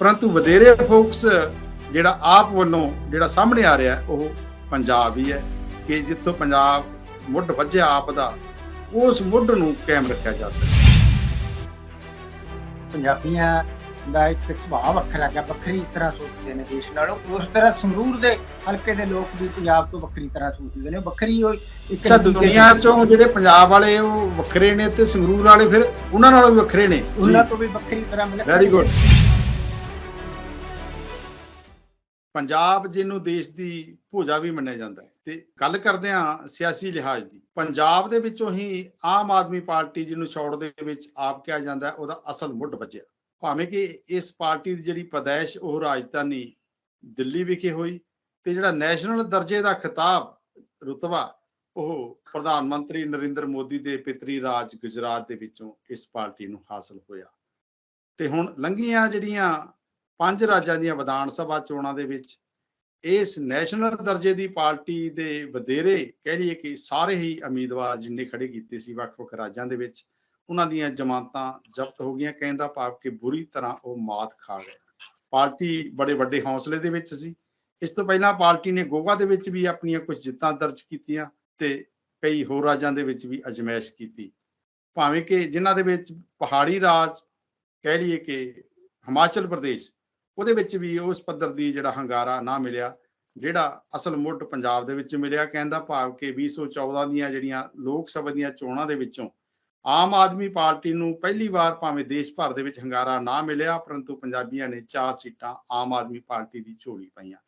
ਪਰੰਤੂ ਵਧੇਰੇ ਫੋਕਸ ਜਿਹੜਾ ਆਪ ਵੱਲੋਂ ਜਿਹੜਾ ਸਾਹਮਣੇ ਆ ਰਿਹਾ ਉਹ ਪੰਜਾਬ ਹੀ ਹੈ ਕਿ ਜਿੱਥੋਂ ਪੰਜਾਬ ਮੁੱਢ ਵੱਜਿਆ ਆਪ ਦਾ ਉਸ ਮੁੱਢ ਨੂੰ ਕਾਇਮ ਰੱਖਿਆ ਜਾ ਸਕੇ। ਪੰਜਾਬੀਆਂ ਦਾ ਇੱਕ ਸੁਭਾਅ ਵੱਖਰਾ ਹੈ ਵੱਖਰੀ ਤਰ੍ਹਾਂ ਸੋਚਦੇ ਨੇ ਦੇਸ਼ ਨਾਲੋਂ ਉਸ ਤਰ੍ਹਾਂ ਸੰਗਰੂਰ ਦੇ ਹਲਕੇ ਦੇ ਲੋਕ ਵੀ ਪੰਜਾਬ ਤੋਂ ਵੱਖਰੀ ਤਰ੍ਹਾਂ ਸੋਚਦੇ ਨੇ ਵੱਖਰੀ ਹੋਈ ਇੱਕ ਤਾਂ ਦੁਨੀਆ ਚੋਂ ਜਿਹੜੇ ਪੰਜਾਬ ਵਾਲੇ ਉਹ ਵੱਖਰੇ ਨੇ ਤੇ ਸੰਗਰੂਰ ਵਾਲੇ ਫਿਰ ਉਹਨਾਂ ਨਾਲੋਂ ਵੀ ਵੱਖਰੇ ਨੇ। ਉਹਨਾਂ ਤੋਂ ਵੀ ਵੱਖਰੀ ਤਰ੍ਹਾਂ ਮਿਲ ਵੈਰੀ ਗੁੱਡ ਪੰਜਾਬ ਜਿਹਨੂੰ ਦੇਸ਼ ਦੀ ਭੁਜਾ ਵੀ ਮੰਨਿਆ ਜਾਂਦਾ ਹੈ। ਤੇ ਗੱਲ ਕਰਦੇ ਹਾਂ ਸਿਆਸੀ ਲਿਹਾਜ਼ ਦੀ। ਪੰਜਾਬ ਦੇ ਵਿੱਚੋਂ ਹੀ ਆਮ ਆਦਮੀ ਪਾਰਟੀ ਜਿਹਨੂੰ ਛੋੜ ਦੇ ਵਿੱਚ ਆਪ ਕਿਹਾ ਜਾਂਦਾ ਹੈ, ਉਹਦਾ ਅਸਲ ਮੁੱਢ ਵੱਜਿਆ। ਭਾਵੇਂ ਕਿ ਇਸ ਪਾਰਟੀ ਦੀ ਜਿਹੜੀ ਪਦੈਸ਼ ਉਹ ਰਾਜਧਾਨੀ ਦਿੱਲੀ ਵਿਖੇ ਹੋਈ ਤੇ ਜਿਹੜਾ ਨੈਸ਼ਨਲ ਦਰਜੇ ਦਾ ਖਿਤਾਬ ਰੁਤਬਾ, ਉਹ ਪ੍ਰਧਾਨ ਮੰਤਰੀ ਨਰਿੰਦਰ ਮੋਦੀ ਦੇ ਪਿਤਰੀ ਰਾਜ ਗੁਜਰਾਤ ਦੇ ਵਿੱਚੋਂ ਇਸ ਪਾਰਟੀ ਨੂੰ ਹਾਸਲ ਹੋਇਆ। ਤੇ ਹੁਣ ਲੰਘੀਆਂ ਜਿਹੜੀਆਂ ਪੰਜ ਰਾਜਾਂ ਦੀਆਂ ਵਿਧਾਨ ਸਭਾ ਚੋਣਾਂ ਦੇ ਵਿੱਚ ਇਸ ਨੈਸ਼ਨਲ ਦਰਜੇ ਦੀ ਪਾਰਟੀ ਦੇ ਵਧੇਰੇ ਕਹਿ ਲਈਏ ਕਿ ਸਾਰੇ ਹੀ ਉਮੀਦਵਾਰ ਜਿੰਨੇ ਖੜੇ ਕੀਤੇ ਸੀ ਵੱਖ-ਵੱਖ ਰਾਜਾਂ ਦੇ ਵਿੱਚ, ਉਹਨਾਂ ਦੀਆਂ ਜ਼ਮਾਨਤਾਂ ਜ਼ਬਤ ਹੋ ਗਈਆਂ ਕਹਿੰਦਾ ਭਾਵ ਕਿ ਬੁਰੀ ਤਰ੍ਹਾਂ ਉਹ ਮਾਤ ਖਾ ਗਏ। ਪਾਰਟੀ ਬੜੇ ਵੱਡੇ ਹੌਸਲੇ ਦੇ ਵਿੱਚ ਸੀ। ਇਸ ਤੋਂ ਪਹਿਲਾਂ ਪਾਰਟੀ ਨੇ ਗੋਆ ਦੇ ਵਿੱਚ ਵੀ ਆਪਣੀਆਂ ਕੁਝ ਜਿੱਤਾਂ ਦਰਜ ਕੀਤੀਆਂ ਤੇ ਕਈ ਹੋਰ ਰਾਜਾਂ ਦੇ ਵਿੱਚ ਵੀ ਅਜਮਾਇਸ਼ ਕੀਤੀ। ਭਾਵੇਂ ਕਿ ਜਿਨ੍ਹਾਂ ਦੇ ਵਿੱਚ ਪਹਾੜੀ ਰਾਜ ਕਹਿ ਲਈਏ ਕਿ ਹਿਮਾਚਲ ਪ੍ਰਦੇਸ਼ ਉਹਦੇ ਵਿੱਚ ਵੀ ਉਸ ਪੱਧਰ ਦੀ ਜਿਹੜਾ ਹੰਗਾਰਾ ਨਾ ਮਿਲਿਆ, ਜਿਹੜਾ ਅਸਲ ਮੁੱਢ ਪੰਜਾਬ ਦੇ ਵਿੱਚ ਮਿਲਿਆ ਕਹਿੰਦਾ ਭਾਵ ਕਿ 2014 ਦੀਆਂ ਜਿਹੜੀਆਂ ਲੋਕ ਸਭਾ ਦੀਆਂ ਚੋਣਾਂ ਦੇ ਵਿੱਚੋਂ ਆਮ ਆਦਮੀ ਪਾਰਟੀ ਨੂੰ ਪਹਿਲੀ ਵਾਰ ਭਾਵੇਂ ਦੇਸ਼ ਭਰ ਦੇ ਵਿੱਚ ਹੰਗਾਰਾ ਨਾ ਮਿਲਿਆ, ਪਰੰਤੂ ਪੰਜਾਬੀਆਂ ਨੇ ਚਾਰ ਸੀਟਾਂ ਆਮ ਆਦਮੀ ਪਾਰਟੀ ਦੀ ਝੋਲੀ ਪਾਈਆਂ।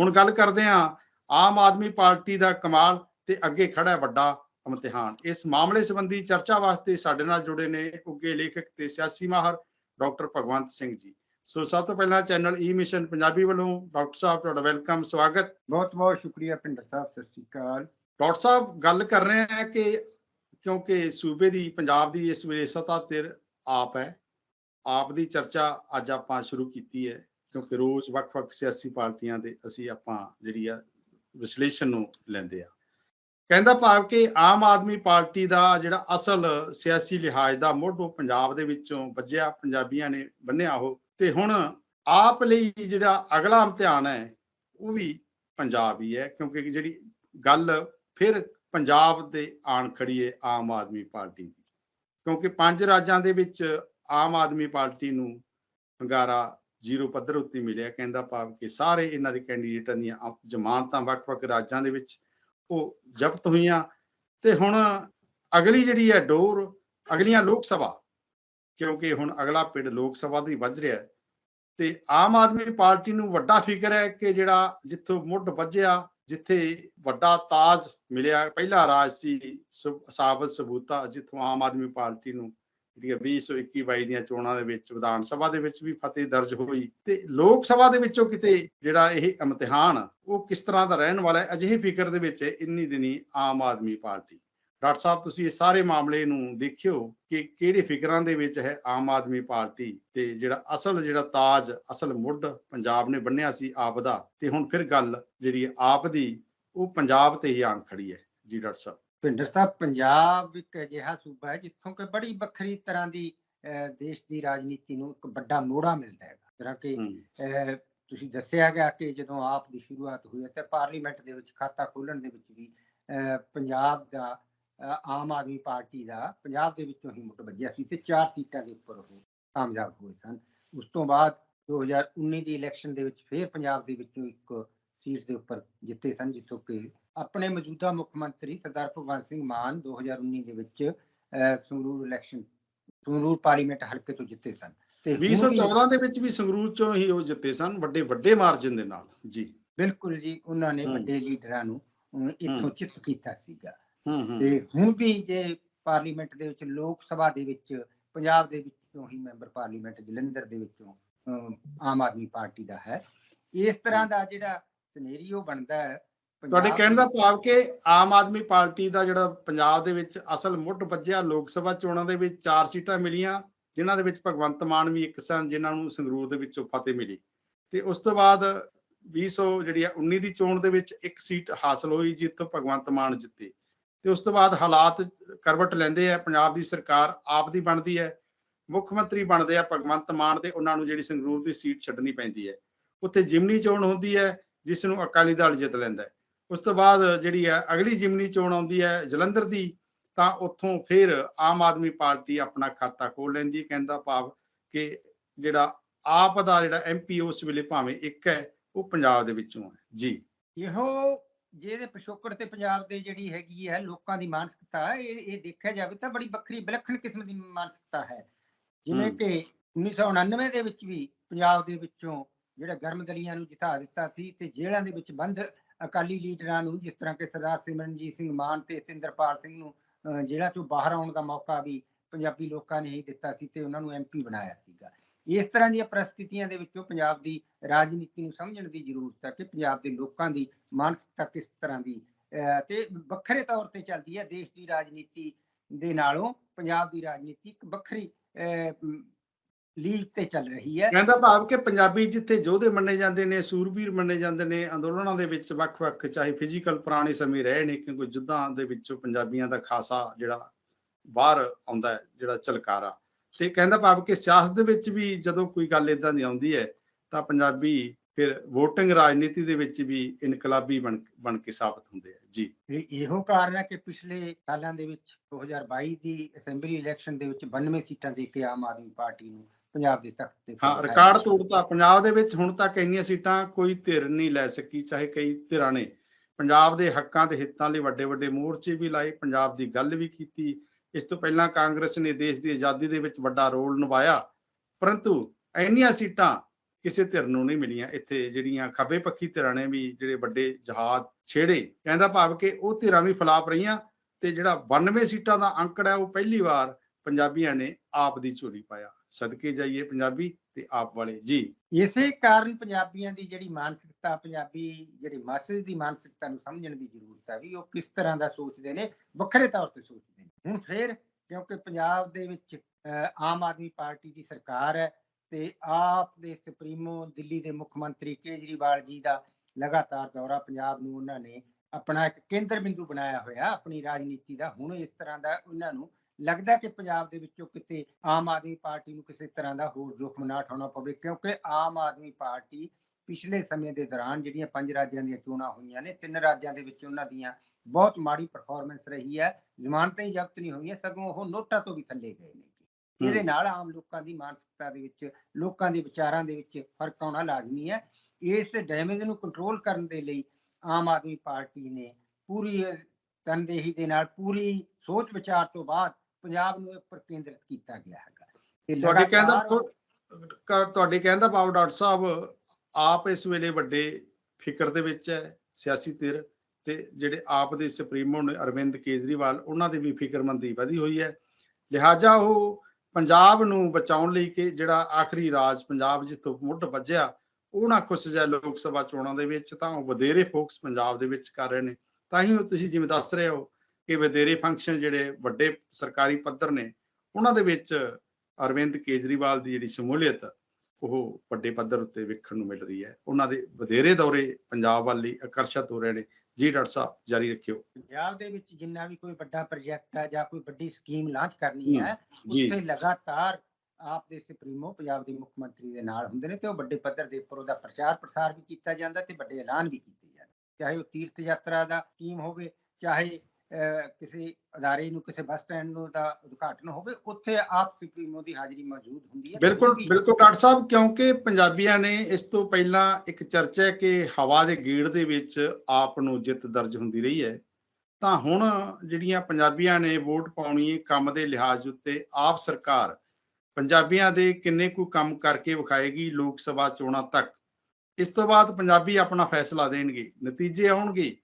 ਹੁਣ ਗੱਲ ਕਰਦੇ ਹਾਂ, ਆਮ ਆਦਮੀ ਪਾਰਟੀ ਦਾ ਕਮਾਲ ਤੇ ਅੱਗੇ ਖੜਾ ਵੱਡਾ ਇਮਤਿਹਾਨ। ਇਸ ਮਾਮਲੇ ਸੰਬੰਧੀ ਚਰਚਾ ਵਾਸਤੇ ਸਾਡੇ ਨਾਲ ਜੁੜੇ ਨੇ ਉੱਗੇ ਲੇਖਕ ਤੇ ਸਿਆਸੀ ਮਾਹਰ ਡਾਕਟਰ ਭਗਵੰਤ ਸਿੰਘ ਜੀ। ਸੋ ਸਭ ਤੋਂ ਪਹਿਲਾਂ ਚੈਨਲ ਈ ਮਿਸ਼ਨ ਪੰਜਾਬੀ ਵੱਲੋਂ ਡਾਕਟਰ ਸਾਹਿਬ ਤੁਹਾਡਾ ਵੈਲਕਮ ਸਵਾਗਤ। ਬਹੁਤ ਬਹੁਤ ਸ਼ੁਕਰੀਆ ਪਿੰਡਰ ਸਾਹਿਬ ਸਤਿ ਸ੍ਰੀ ਅਕਾਲ। ਡਾਕਟਰ ਸਾਹਿਬ ਗੱਲ ਕਰ ਰਹੇ ਹਾਂ ਕਿ ਕਿਉਂਕਿ ਸੂਬੇ ਦੀ ਪੰਜਾਬ ਦੀ ਇਸ ਵੇਲੇ ਸਤਾ ਧਿਰ ਆਪ ਹੈ। ਆਪ ਦੀ ਚਰਚਾ ਅੱਜ ਆਪਾਂ ਸ਼ੁਰੂ ਕੀਤੀ ਹੈ ਕਿਉਂਕਿ ਰੋਜ਼ ਵੱਖ-ਵੱਖ ਸਿਆਸੀ ਪਾਰਟੀਆਂ ਦੇ ਅਸੀਂ ਆਪਾਂ ਜਿਹੜੀ ਆ ਵਿਸ਼ਲੇਸ਼ਣ ਨੂੰ ਲੈਂਦੇ ਆ ਕਹਿੰਦਾ ਭਾਵ ਕਿ ਆਮ ਆਦਮੀ ਪਾਰਟੀ ਦਾ ਜਿਹੜਾ ਅਸਲ ਸਿਆਸੀ ਲਿਹਾਜ਼ ਦਾ ਮੁੱਢ ਉਹ ਪੰਜਾਬ ਦੇ ਵਿੱਚੋਂ ਵੱਜਿਆ ਪੰਜਾਬੀਆਂ ਨੇ ਬੰਨਿਆ ਉਹ। ਤੇ ਹੁਣ ਆਪ ਲਈ ਜਿਹੜਾ ਅਗਲਾ ਇਮਤਿਹਾਨ ਹੈ, ਉਹ ਵੀ ਪੰਜਾਬ ਹੀ ਹੈ, ਕਿਉਂਕਿ ਜਿਹੜੀ ਗੱਲ ਫਿਰ ਪੰਜਾਬ ਦੇ ਆਣ ਖੜੀ ਹੈ ਆਮ ਆਦਮੀ ਪਾਰਟੀ ਦੀ। ਕਿਉਂਕਿ ਪੰਜ ਰਾਜਾਂ ਦੇ ਵਿੱਚ ਆਮ ਆਦਮੀ ਪਾਰਟੀ ਨੂੰ ਹੰਗਾਰਾ ਜ਼ੀਰੋ ਪੱਧਰ ਉੱਤੇ ਮਿਲਿਆ, ਕਹਿੰਦਾ ਭਾਵ ਕਿ ਸਾਰੇ ਇਹਨਾਂ ਦੇ ਕੈਂਡੀਡੇਟਾਂ ਦੀਆਂ ਜ਼ਮਾਨਤਾਂ ਵੱਖ-ਵੱਖ ਰਾਜਾਂ ਦੇ ਵਿੱਚ ਉਹ ਜ਼ਬਤ ਹੋਈਆਂ। ਤੇ ਹੁਣ ਅਗਲੀ ਜਿਹੜੀ ਹੈ ਡੋਰ, ਅਗਲੀਆਂ ਲੋਕ ਸਭਾ ਕਿਉਂਕਿ ਹੁਣ ਅਗਲਾ ਪਿੰਡ ਲੋਕ ਸਭਾ ਦੀ ਵੱਜ ਰਿਹਾ ਤੇ ਆਮ ਆਦਮੀ ਪਾਰਟੀ ਨੂੰ ਵੱਡਾ ਫਿਕਰ ਹੈ ਕਿ ਜਿਹੜਾ ਜਿੱਥੋਂ ਮੁੱਢ ਵੱਜਿਆ, ਜਿੱਥੇ ਵੱਡਾ ਤਾਜ ਮਿਲਿਆ, ਪਹਿਲਾ ਰਾਜ ਸੀ ਸਾਬਤ ਸਬੂਤਾ ਜਿੱਥੋਂ ਆਮ ਆਦਮੀ ਪਾਰਟੀ ਨੂੰ ਜਿਹੜੀਆਂ 2021 22 ਦੀਆਂ ਚੋਣਾਂ ਦੇ ਵਿੱਚ ਵਿਧਾਨ ਸਭਾ ਦੇ ਵਿੱਚ ਵੀ ਫਤਿਹ ਦਰਜ ਹੋਈ। ਤੇ ਲੋਕ ਸਭਾ ਦੇ ਵਿੱਚੋਂ ਕਿਤੇ ਜਿਹੜਾ ਇਹ ਇਮਤਿਹਾਨ, ਉਹ ਕਿਸ ਤਰ੍ਹਾਂ ਦਾ ਰਹਿਣ ਵਾਲਾ ਹੈ, ਅਜਿਹੇ ਫਿਕਰ ਦੇ ਵਿੱਚ ਇੰਨੀ ਦਿਨੀ ਆਮ ਆਦਮੀ ਪਾਰਟੀ। ਡਾਕਟਰ ਸਾਹਿਬ ਤੁਸੀਂ ਇਹ ਸਾਰੇ ਮਾਮਲੇ ਨੂੰ ਦੇਖਿਓ ਕਿ ਕਿਹੜੇ ਫਿਕਰਾਂ ਦੇ ਵਿੱਚ ਹੈ ਆਮ ਆਦਮੀ ਪਾਰਟੀ ਤੇ ਜਿਹੜਾ ਅਸਲ ਜਿਹੜਾ ਤਾਜ ਅਸਲ ਮੁੱਢ ਪੰਜਾਬ ਨੇ ਬੰਨਿਆ ਸੀ ਆਪ ਦਾ। ਤੇ ਹੁਣ ਫਿਰ ਗੱਲ ਜਿਹੜੀ ਆਪ ਦੀ ਉਹ ਪੰਜਾਬ ਤੇ ਹੀ ਆਣ ਖੜੀ ਹੈ। ਜੀ ਡਾਕਟਰ ਸਾਹਿਬ। ਪਿੰਡਰ ਸਾਹਿਬ ਪੰਜਾਬ ਇੱਕ ਅਜਿਹਾ ਸੂਬਾ ਹੈ ਜਿੱਥੋਂ ਕਿ ਬੜੀ ਵੱਖਰੀ ਤਰ੍ਹਾਂ ਦੀ ਦੇਸ਼ ਦੀ ਰਾਜਨੀਤੀ ਨੂੰ ਇੱਕ ਵੱਡਾ ਮੋੜਾ ਮਿਲਦਾ ਹੈ। ਜਿਹੜਾ ਕਿ ਤੁਸੀਂ ਦੱਸਿਆ ਗਿਆ ਕਿ ਜਦੋਂ ਆਪ ਦੀ ਸ਼ੁਰੂਆਤ ਹੋਈ ਤੇ ਪਾਰਲੀਮੈਂਟ ਦੇ ਵਿੱਚ ਖਾਤਾ ਖੋਲਣ ਦੇ ਵਿੱਚ ਵੀ ਪੰਜਾਬ ਦਾ ਆਮ ਆਦਮੀ ਪਾਰਟੀ ਦਾ ਪੰਜਾਬ ਦੇ ਵਿੱਚੋਂ ਹੀ ਮੁੱਢ ਵੱਜਿਆ ਸੀ ਤੇ ਚਾਰ ਸੀਟਾਂ ਦੇ ਉੱਪਰ ਉਹ ਕਾਮਯਾਬ ਹੋਏ ਸਨ। ਉਸ ਤੋਂ ਬਾਅਦ 2019 ਦੀ ਇਲੈਕਸ਼ਨ ਦੇ ਵਿੱਚ ਫਿਰ ਪੰਜਾਬ ਦੇ ਵਿੱਚੋਂ ਇੱਕ ਸੀਟ ਦੇ ਉੱਪਰ ਜਿੱਤੇ ਸਨ ਜਿੱਥੋਂ ਕਿ ਆਪਣੇ ਮੌਜੂਦਾ ਮੁੱਖ ਮੰਤਰੀ ਸਰਦਾਰ ਭਗਵੰਤ ਸਿੰਘ ਮਾਨ 2019 ਦੇ ਵਿੱਚ ਸੰਗਰੂਰ ਇਲੈਕਸ਼ਨ ਸੰਗਰੂਰ ਪਾਰਲੀਮੈਂਟ ਹਲਕੇ ਤੋਂ ਜਿੱਤੇ ਸਨ। ਤੇ ਹੁਣ ਵੀ- 2014 ਦੇ ਵਿੱਚ ਵੀ ਸੰਗਰੂਰ ਚੋਂ ਹੀ ਉਹ ਜਿੱਤੇ ਸਨ ਵੱਡੇ ਵੱਡੇ ਮਾਰਜਨ ਦੇ ਨਾਲ। ਜੀ। ਬਿਲਕੁਲ ਜੀ ਉਹਨਾਂ ਨੇ। ਵੱਡੇ ਲੀਡਰਾਂ ਨੂੰ ਇੱਥੋਂ। ਚਿੱਤ ਕੀਤਾ ਸੀਗਾ। ਤੇ ਹੁਣ ਵੀ ਜੇ ਪਾਰਲੀਮੈਂਟ ਦੇ ਵਿੱਚ ਲੋਕ ਸਭਾ ਦੇ ਵਿੱਚ ਪੰਜਾਬ ਦੇ ਵਿੱਚੋਂ ਹੀ ਮੈਂਬਰ ਪਾਰਲੀਮੈਂਟ ਜਲੰਧਰ ਦੇ ਵਿੱਚੋਂ ਆਮ ਆਦਮੀ ਪਾਰਟੀ ਦਾ ਹੈ। ਇਸ ਤਰ੍ਹਾਂ ਦਾ ਜਿਹੜਾ ਸਿਨੈਰੀਓ ਬਣਦਾ ਹੈ ਤੁਹਾਡੇ ਕਹਿਣ ਦਾ ਦੇ- ਭਾਵ ਕਿ ਆਮ ਆਦਮੀ ਪਾਰਟੀ ਦਾ ਜਿਹੜਾ ਪੰਜਾਬ ਦੇ ਵਿੱਚ ਅਸਲ ਮੁੱਢ ਵੱਜਿਆ ਲੋਕ ਸਭਾ ਚੋਣਾਂ ਦੇ ਵਿੱਚ ਚਾਰ ਸੀਟਾਂ ਮਿਲੀਆਂ ਜਿਨ੍ਹਾਂ ਦੇ ਵਿੱਚ ਭਗਵੰਤ ਮਾਨ ਵੀ ਇੱਕ ਸਨ ਜਿਨ੍ਹਾਂ ਨੂੰ ਸੰਗਰੂਰ ਦੇ ਵਿੱਚੋਂ ਫਤਿਹ ਮਿਲੀ। ਤੇ ਉਸ ਤੋਂ ਬਾਅਦ 2000 ਜਿਹੜੀ ਆ 19 ਦੀ ਚੋਣ ਦੇ ਵਿੱਚ ਇੱਕ ਸੀਟ ਹਾਸਲ ਹੋਈ ਜਿੱਥੋਂ ਭਗਵੰਤ ਮਾਨ ਜਿੱਤੇ। ਤੇ ਉਸ ਤੋਂ ਬਾਅਦ ਹਾਲਾਤ ਕਰਵਟ ਲੈਂਦੇ ਆ, ਪੰਜਾਬ ਦੀ ਸਰਕਾਰ ਆਪ ਦੀ ਬਣਦੀ ਹੈ, ਮੁੱਖ ਮੰਤਰੀ ਬਣਦੇ ਆ ਭਗਵੰਤ ਮਾਨ ਤੇ ਉਹਨਾਂ ਨੂੰ ਜਿਹੜੀ ਸੰਗਰੂਰ ਦੀ ਸੀਟ ਛੱਡਣੀ ਪੈਂਦੀ ਹੈ। ਉੱਥੇ ਜਿਮਨੀ ਚੋਣ ਹੁੰਦੀ ਹੈ, ਜਿਸ ਨੂੰ ਅਕਾਲੀ ਦਲ ਜਿੱਤ ਲੈਂਦਾ ਹੈ। ਉਸ ਤੋਂ ਬਾਅਦ ਜਿਹੜੀ ਹੈ, ਅਗਲੀ ਜਿਮਨੀ ਚੋਣ ਆਉਂਦੀ ਹੈ ਜਲੰਧਰ ਦੀ, ਤਾਂ ਉੱਥੋਂ ਫਿਰ ਆਮ ਆਦਮੀ ਪਾਰਟੀ ਆਪਣਾ ਖਾਤਾ ਖੋਲ ਲੈਂਦੀ ਹੈ, ਕਹਿੰਦਾ ਭਾਵ ਕਿ ਜਿਹੜਾ ਆਪ ਦਾ ਜਿਹੜਾ ਐਮਪੀ ਉਸ ਵੇਲੇ ਭਾਵੇਂ ਇੱਕ ਹੈ, ਉਹ ਪੰਜਾਬ ਦੇ ਵਿੱਚੋਂ ਹੈ। ਜੀ। ਇਹੋ ਜਿਹਦੇ ਪਿਛੋਕੜ ਤੇ ਪੰਜਾਬ ਦੇ ਜਿਹੜੀ ਹੈਗੀ ਹੈ ਲੋਕਾਂ ਦੀ ਮਾਨਸਿਕਤਾ ਇਹ ਇਹ ਦੇਖਿਆ ਜਾਵੇ ਤਾਂ ਬੜੀ ਵੱਖਰੀ ਵਿਲੱਖਣ ਕਿਸਮ ਦੀ ਮਾਨਸਿਕਤਾ ਹੈ ਜਿਵੇਂ। ਕਿ 1999 ਦੇ ਵਿੱਚ ਵੀ ਪੰਜਾਬ ਦੇ ਵਿੱਚੋਂ ਜਿਹੜਾ ਗਰਮ ਦਲੀਆਂ ਨੂੰ ਜਿਤਾ ਦਿੱਤਾ ਸੀ ਤੇ ਜੇਲ੍ਹਾਂ ਦੇ ਵਿੱਚ ਬੰਦ ਅਕਾਲੀ ਲੀਡਰਾਂ ਨੂੰ ਜਿਸ ਤਰ੍ਹਾਂ ਕਿ ਸਰਦਾਰ ਸਿਮਰਨਜੀਤ ਸਿੰਘ ਮਾਨ ਤੇ ਤਿੰਦਰਪਾਲ ਸਿੰਘ ਨੂੰ ਜੇਲ੍ਹਾਂ ਚੋਂ ਬਾਹਰ ਆਉਣ ਦਾ ਮੌਕਾ ਵੀ ਪੰਜਾਬੀ ਲੋਕਾਂ ਨੇ ਹੀ ਦਿੱਤਾ ਸੀ ਤੇ ਉਹਨਾਂ ਨੂੰ ਐਮਪੀ ਬਣਾਇਆ ਸੀਗਾ ਇਸ ਤਰ੍ਹਾਂ ਦੀਆਂ ਪ੍ਰਸਥਿਤੀਆਂ ਦੇ ਵਿੱਚੋਂ ਪੰਜਾਬ ਦੀ ਰਾਜਨੀਤੀ ਨੂੰ ਸਮਝਣ ਦੀ ਜ਼ਰੂਰਤ ਹੈ ਕਿ ਪੰਜਾਬ ਦੇ ਲੋਕਾਂ ਦੀ ਮਾਨਸਿਕਤਾ ਕਿਸ ਤਰ੍ਹਾਂ ਦੀ ਤੇ ਵੱਖਰੇ ਤੌਰ ਤੇ ਚੱਲਦੀ ਹੈ, ਦੇਸ਼ ਦੀ ਰਾਜਨੀਤੀ ਦੇ ਨਾਲੋਂ ਪੰਜਾਬ ਦੀ ਰਾਜਨੀਤੀ ਇੱਕ ਵੱਖਰੀ ਲੀਗ ਤੇ ਚੱਲ ਰਹੀ ਹੈ। ਕਹਿੰਦਾ ਭਾਵ ਕਿ ਪੰਜਾਬੀ ਜਿੱਥੇ ਯੋਧੇ ਮੰਨੇ ਜਾਂਦੇ ਨੇ, ਸੂਰਬੀਰ ਮੰਨੇ ਜਾਂਦੇ ਨੇ, ਅੰਦੋਲਨਾਂ ਦੇ ਵਿੱਚ ਵੱਖ-ਵੱਖ, ਚਾਹੇ ਫਿਜ਼ੀਕਲ ਪੁਰਾਣੇ ਸਮੇਂ ਰਹੇ ਨੇ, ਕਿਉਂਕਿ ਯੁੱਧਾਂ ਦੇ ਵਿੱਚੋਂ ਪੰਜਾਬੀਆਂ ਦਾ ਖਾਸਾ ਜਿਹੜਾ ਬਾਹਰ ਆਉਂਦਾ ਹੈ, ਜਿਹੜਾ ਝਲਕਾਰਾ। ਤੇ ਕਹਿੰਦਾ ਭਾਵ ਕਿ ਸਿਆਸਤ ਦੇ ਵਿੱਚ ਵੀ ਜਦੋਂ ਕੋਈ ਗੱਲ ਇਦਾਂ ਦੀ ਆਉਂਦੀ ਹੈ ਤਾਂ ਪੰਜਾਬੀ ਫਿਰ VOTING ਰਾਜਨੀਤੀ ਦੇ ਵਿੱਚ ਵੀ ਇਨਕਲਾਬੀ ਬਣ ਕੇ ਸਾਬਤ ਹੁੰਦੇ ਆ। ਜੀ। ਇਹ ਇਹੋ ਕਾਰਨ ਹੈ ਕਿ ਪਿਛਲੇ ਸਾਲਾਂ ਦੇ ਵਿੱਚ 2022 ਦੀ ਅਸੈਂਬਲੀ ਇਲੈਕਸ਼ਨ ਦੇ ਵਿੱਚ 92 ਸੀਟਾਂ ਦੇ ਕੇ ਆਮ ਆਦਮੀ ਪਾਰਟੀ ਨੂੰ ਪੰਜਾਬ ਦੇ ਤਖਤ ਤੇ ਹਾਂ ਰਿਕਾਰਡ। ਤੋੜਤਾ। ਪੰਜਾਬ ਦੇ ਵਿੱਚ ਹੁਣ ਤੱਕ ਇੰਨੀਆਂ ਸੀਟਾਂ ਕੋਈ ਧਿਰ ਨਹੀਂ ਲੈ ਸਕੀ ਚਾਹੇ ਕਈ ਧਿਰਾਂ ਨੇ। ਪੰਜਾਬ ਦੇ ਹੱਕਾਂ ਤੇ ਹਿੱਤਾਂ ਲਈ ਵੱਡੇ ਵੱਡੇ ਮੋਰਚੇ ਵੀ ਲਾਏ ਪੰਜਾਬ ਦੀ ਗੱਲ ਵੀ ਕੀਤੀ ਇਸ ਤੋਂ ਪਹਿਲਾਂ ਕਾਂਗਰਸ ਨੇ ਦੇਸ਼ ਦੀ ਆਜ਼ਾਦੀ ਦੇ ਵਿੱਚ ਵੱਡਾ ਰੋਲ ਨਿਭਾਇਆ, ਪਰੰਤੂ ਇੰਨੀਆਂ ਸੀਟਾਂ ਕਿਸੇ ਧਿਰ ਨੂੰ ਨਹੀਂ ਮਿਲੀਆਂ। ਇੱਥੇ ਜਿਹੜੀਆਂ ਖੱਬੇ ਪੱਖੀ ਧਿਰਾਂ ਨੇ ਵੀ ਜਿਹੜੇ ਵੱਡੇ ਜਹਾਜ਼ ਛੇੜੇ, ਕਹਿੰਦਾ ਭਾਵ ਕਿ ਉਹ ਧਿਰਾਂ ਵੀ ਫਲਾਪ ਰਹੀਆਂ ਤੇ ਜਿਹੜਾ 92 ਸੀਟਾਂ ਦਾ ਅੰਕੜਾ ਹੈ, ਉਹ ਪਹਿਲੀ ਵਾਰ ਪੰਜਾਬੀਆਂ ਨੇ ਆਪ ਦੀ ਝੋਲੀ ਪਾਇਆ। ਸਦਕੇ ਜਾਈਏ ਪੰਜਾਬੀ ਤੇ ਆਪ ਵਾਲੇ। ਜੀ। ਇਸੇ ਕਾਰਨ ਪੰਜਾਬੀਆਂ ਦੀ ਜਿਹੜੀ ਮਾਨਸਿਕਤਾ, ਪੰਜਾਬੀ ਜਿਹੜੀ ਮਾਸਸ ਦੀ ਮਾਨਸਿਕਤਾ ਨੂੰ ਸਮਝਣ ਦੀ ਜ਼ਰੂਰਤ ਹੈ ਵੀ ਉਹ ਕਿਸ ਤਰ੍ਹਾਂ ਦਾ ਸੋਚਦੇ ਨੇ, ਵੱਖਰੇ ਤੌਰ ਤੇ ਸੋਚਦੇ ਨੇ। ਹੁਣ ਫੇਰ ਕਿਉਂਕਿ ਪੰਜਾਬ ਦੇ ਵਿੱਚ ਆਮ ਆਦਮੀ ਪਾਰਟੀ ਦੀ ਸਰਕਾਰ ਹੈ ਤੇ ਆਪ ਦੇ ਸੁਪਰੀਮੋ ਦਿੱਲੀ ਦੇ ਮੁੱਖ ਮੰਤਰੀ ਕੇਜਰੀਵਾਲ ਜੀ ਦਾ ਲਗਾਤਾਰ ਦੌਰਾ ਪੰਜਾਬ ਨੂੰ ਉਹਨਾਂ ਨੇ ਆਪਣਾ ਇੱਕ ਕੇਂਦਰ ਬਿੰਦੂ ਬਣਾਇਆ ਹੋਇਆ, ਆਪਣੀ ਰਾਜਨੀਤੀ ਦਾ। ਹੁਣ ਇਸ ਤਰ੍ਹਾਂ ਦਾ ਉਹਨਾਂ ਨੂੰ ਲੱਗਦਾ ਕਿ ਪੰਜਾਬ ਦੇ ਵਿੱਚੋਂ ਕਿਤੇ ਆਮ ਆਦਮੀ ਪਾਰਟੀ ਨੂੰ ਕਿਸੇ ਤਰ੍ਹਾਂ ਦਾ ਹੋਰ ਜੋਖਮ ਨਾ ਉਠਾਉਣਾ ਪਵੇ ਕਿਉਂਕਿ ਆਮ ਆਦਮੀ ਪਾਰਟੀ ਪਿਛਲੇ ਸਮੇਂ ਦੇ ਦੌਰਾਨ ਜਿਹੜੀਆਂ ਪੰਜ ਰਾਜਾਂ ਦੀਆਂ ਚੋਣਾਂ ਹੋਈਆਂ ਨੇ ਤਿੰਨ ਰਾਜਾਂ ਦੇ ਵਿੱਚ ਉਹਨਾਂ ਦੀਆਂ ਬਹੁਤ ਮਾੜੀ ਪਰਫਾਰਮੈਂਸ ਰਹੀ ਹੈ ਜ਼ਮਾਨਤਾਂ ਹੀ ਜ਼ਬਤ ਨਹੀਂ ਹੋਈਆਂ ਸਗੋਂ ਉਹ ਨੋਟਾਂ ਤੋਂ ਵੀ ਥੱਲੇ ਗਏ ਨੇ। ਇਹਦੇ ਨਾਲ ਆਮ ਲੋਕਾਂ ਦੀ ਮਾਨਸਿਕਤਾ ਦੇ ਵਿੱਚ ਲੋਕਾਂ ਦੇ ਵਿਚਾਰਾਂ ਦੇ ਵਿੱਚ ਫ਼ਰਕ ਆਉਣਾ ਲਾਜ਼ਮੀ ਹੈ। ਇਸ ਡੈਮੇਜ ਨੂੰ ਕੰਟਰੋਲ ਕਰਨ ਦੇ ਲਈ ਆਮ ਆਦਮੀ ਪਾਰਟੀ ਨੇ ਪੂਰੀ ਤਨਦੇਹੀ ਦੇ ਨਾਲ ਪੂਰੀ ਸੋਚ ਵਿਚਾਰ ਤੋਂ ਬਾਅਦ ਪੰਜਾਬ ਨੂੰ ਉੱਪਰ ਕੇਂਦਰਿਤ ਕੀਤਾ ਗਿਆ ਹੈਗਾ। ਤੁਹਾਡੇ ਕਹਿੰਦਾ ਤੁਹਾਡੇ ਕਹਿੰਦਾ ਭਾਵ ਡਾਕਟਰ ਸਾਹਿਬ ਆਪ ਇਸ ਵੇਲੇ ਵੱਡੇ ਫਿਕਰ ਦੇ ਵਿੱਚ ਹੈ ਸਿਆਸੀ ਧਿਰ ਤੇ ਜਿਹੜੇ ਆਪ ਦੇ ਸੁਪਰੀਮੋ ਨੇ ਅਰਵਿੰਦ ਕੇਜਰੀਵਾਲ ਉਹਨਾਂ ਦੀ ਵੀ ਫਿਕਰਮੰਦੀ ਵਧੀ ਹੋਈ ਹੈ। ਲਿਹਾਜ਼ਾ ਉਹ ਪੰਜਾਬ ਨੂੰ ਬਚਾਉਣ ਲਈ ਕਿ ਜਿਹੜਾ ਆਖਰੀ ਰਾਜ ਪੰਜਾਬ ਜਿੱਥੋਂ ਮੁੱਢ ਵੱਜਿਆ ਉਹ ਨਾ ਖੁੱਸ ਜਾਏ ਲੋਕ ਸਭਾ ਚੋਣਾਂ ਦੇ ਵਿੱਚ ਤਾਂ ਉਹ ਵਧੇਰੇ ਫੋਕਸ ਪੰਜਾਬ ਦੇ ਵਿੱਚ ਕਰ ਰਹੇ ਨੇ। ਤਾਂ ਹੀ ਤੁਸੀਂ ਜਿਵੇਂ ਦੱਸ ਰਹੇ ਹੋ ਕਿ ਵਧੇਰੇ ਫੰਕਸ਼ਨ ਜਿਹੜੇ ਵੱਡੇ ਸਰਕਾਰੀ ਪੱਧਰ ਨੇ ਉਹਨਾਂ ਦੇ ਵਿੱਚ ਅਰਵਿੰਦ ਕੇਜਰੀਵਾਲ ਦੀ ਜਿਹੜੀ ਸ਼ਮੂਲੀਅਤ ਉਹ ਵੱਡੇ ਪੱਧਰ ਉੱਤੇ ਵੇਖਣ ਨੂੰ ਮਿਲ ਰਹੀ ਹੈ। ਉਹਨਾਂ ਦੇ ਵਧੇਰੇ ਦੌਰੇ ਪੰਜਾਬ ਵੱਲ ਲਈ ਆਕਰਸ਼ਿਤ ਹੋ ਰਹੇ ਨੇ। ਜੀ ਡਾਕਟਰ ਸਾਹਿਬ ਜਾਰੀ ਰੱਖਿਓ। ਪੰਜਾਬ ਦੇ ਵਿੱਚ ਜਿੰਨਾ ਵੀ ਕੋਈ ਵੱਡਾ ਪ੍ਰੋਜੈਕਟ ਹੈ ਜਾਂ ਕੋਈ ਵੱਡੀ ਸਕੀਮ ਲਾਂਚ ਕਰਨੀ ਹੈ ਉੱਥੇ ਲਗਾਤਾਰ ਆਪ ਦੇ ਸੁਪਰੀਮੋ ਪੰਜਾਬ ਦੇ ਮੁੱਖ ਮੰਤਰੀ ਦੇ ਨਾਲ ਹੁੰਦੇ ਨੇ ਤੇ ਉਹ ਵੱਡੇ ਪੱਧਰ ਦੇ ਉੱਪਰ ਉਹਦਾ ਪ੍ਰਚਾਰ ਪ੍ਰਸਾਰ ਵੀ ਕੀਤਾ ਜਾਂਦਾ ਤੇ ਵੱਡੇ ਐਲਾਨ ਵੀ ਕੀਤੇ ਜਾਂਦੇ ਚਾਹੇ ਉਹ ਤੀਰਥ ਯਾਤਰਾ ਦਾ ਸਕੀਮ ਹੋਵੇ ਚਾਹੇ ਕਿਸੇ ਅਦਾਰੇ ਨੂੰ ਕਿਸੇ ਬੱਸ ਸਟੈਂਡ ਨੂੰ ਦਾ ਉਦਘਾਟਨ ਹੋਵੇ ਉੱਥੇ ਆਪ ਸੁਪਰੀਮੋ ਦੀ ਹਾਜ਼ਰੀ ਮੌਜੂਦ ਹੁੰਦੀ ਹੈ। ਬਿਲਕੁਲ ਬਿਲਕੁਲ ਡਾਕਟਰ ਸਾਹਿਬ ਕਿਉਂਕਿ ਪੰਜਾਬੀਆਂ ਨੇ ਇਸ ਤੋਂ ਪਹਿਲਾਂ ਇੱਕ ਚਰਚਾ ਹੈ ਕਿ ਹਵਾ ਦੇ ਗੇੜ ਦੇ ਵਿੱਚ ਆਪ ਨੂੰ ਜਿੱਤ ਦਰਜ ਹੁੰਦੀ ਰਹੀ ਹੈ। ਤਾਂ ਹੁਣ ਜਿਹੜੀਆਂ ਪੰਜਾਬੀਆਂ ਨੇ ਵੋਟ ਪਾਉਣੀ ਹੈ ਕੰਮ ਦੇ ਲਿਹਾਜ਼ ਉੱਤੇ ਆਪ ਸਰਕਾਰ ਪੰਜਾਬੀਆਂ ਦੇ ਕਿੰਨੇ ਕੁ ਕੰਮ ਕਰਕੇ ਵਿਖਾਏਗੀ ਲੋਕ ਸਭਾ ਚੋਣਾਂ ਤੱਕ ਇਸ ਤੋਂ ਬਾਅਦ ਪੰਜਾਬੀ ਆਪਣਾ ਫੈਸਲਾ ਦੇਣਗੇ ਨਤੀਜੇ ਆਉਣਗੇ।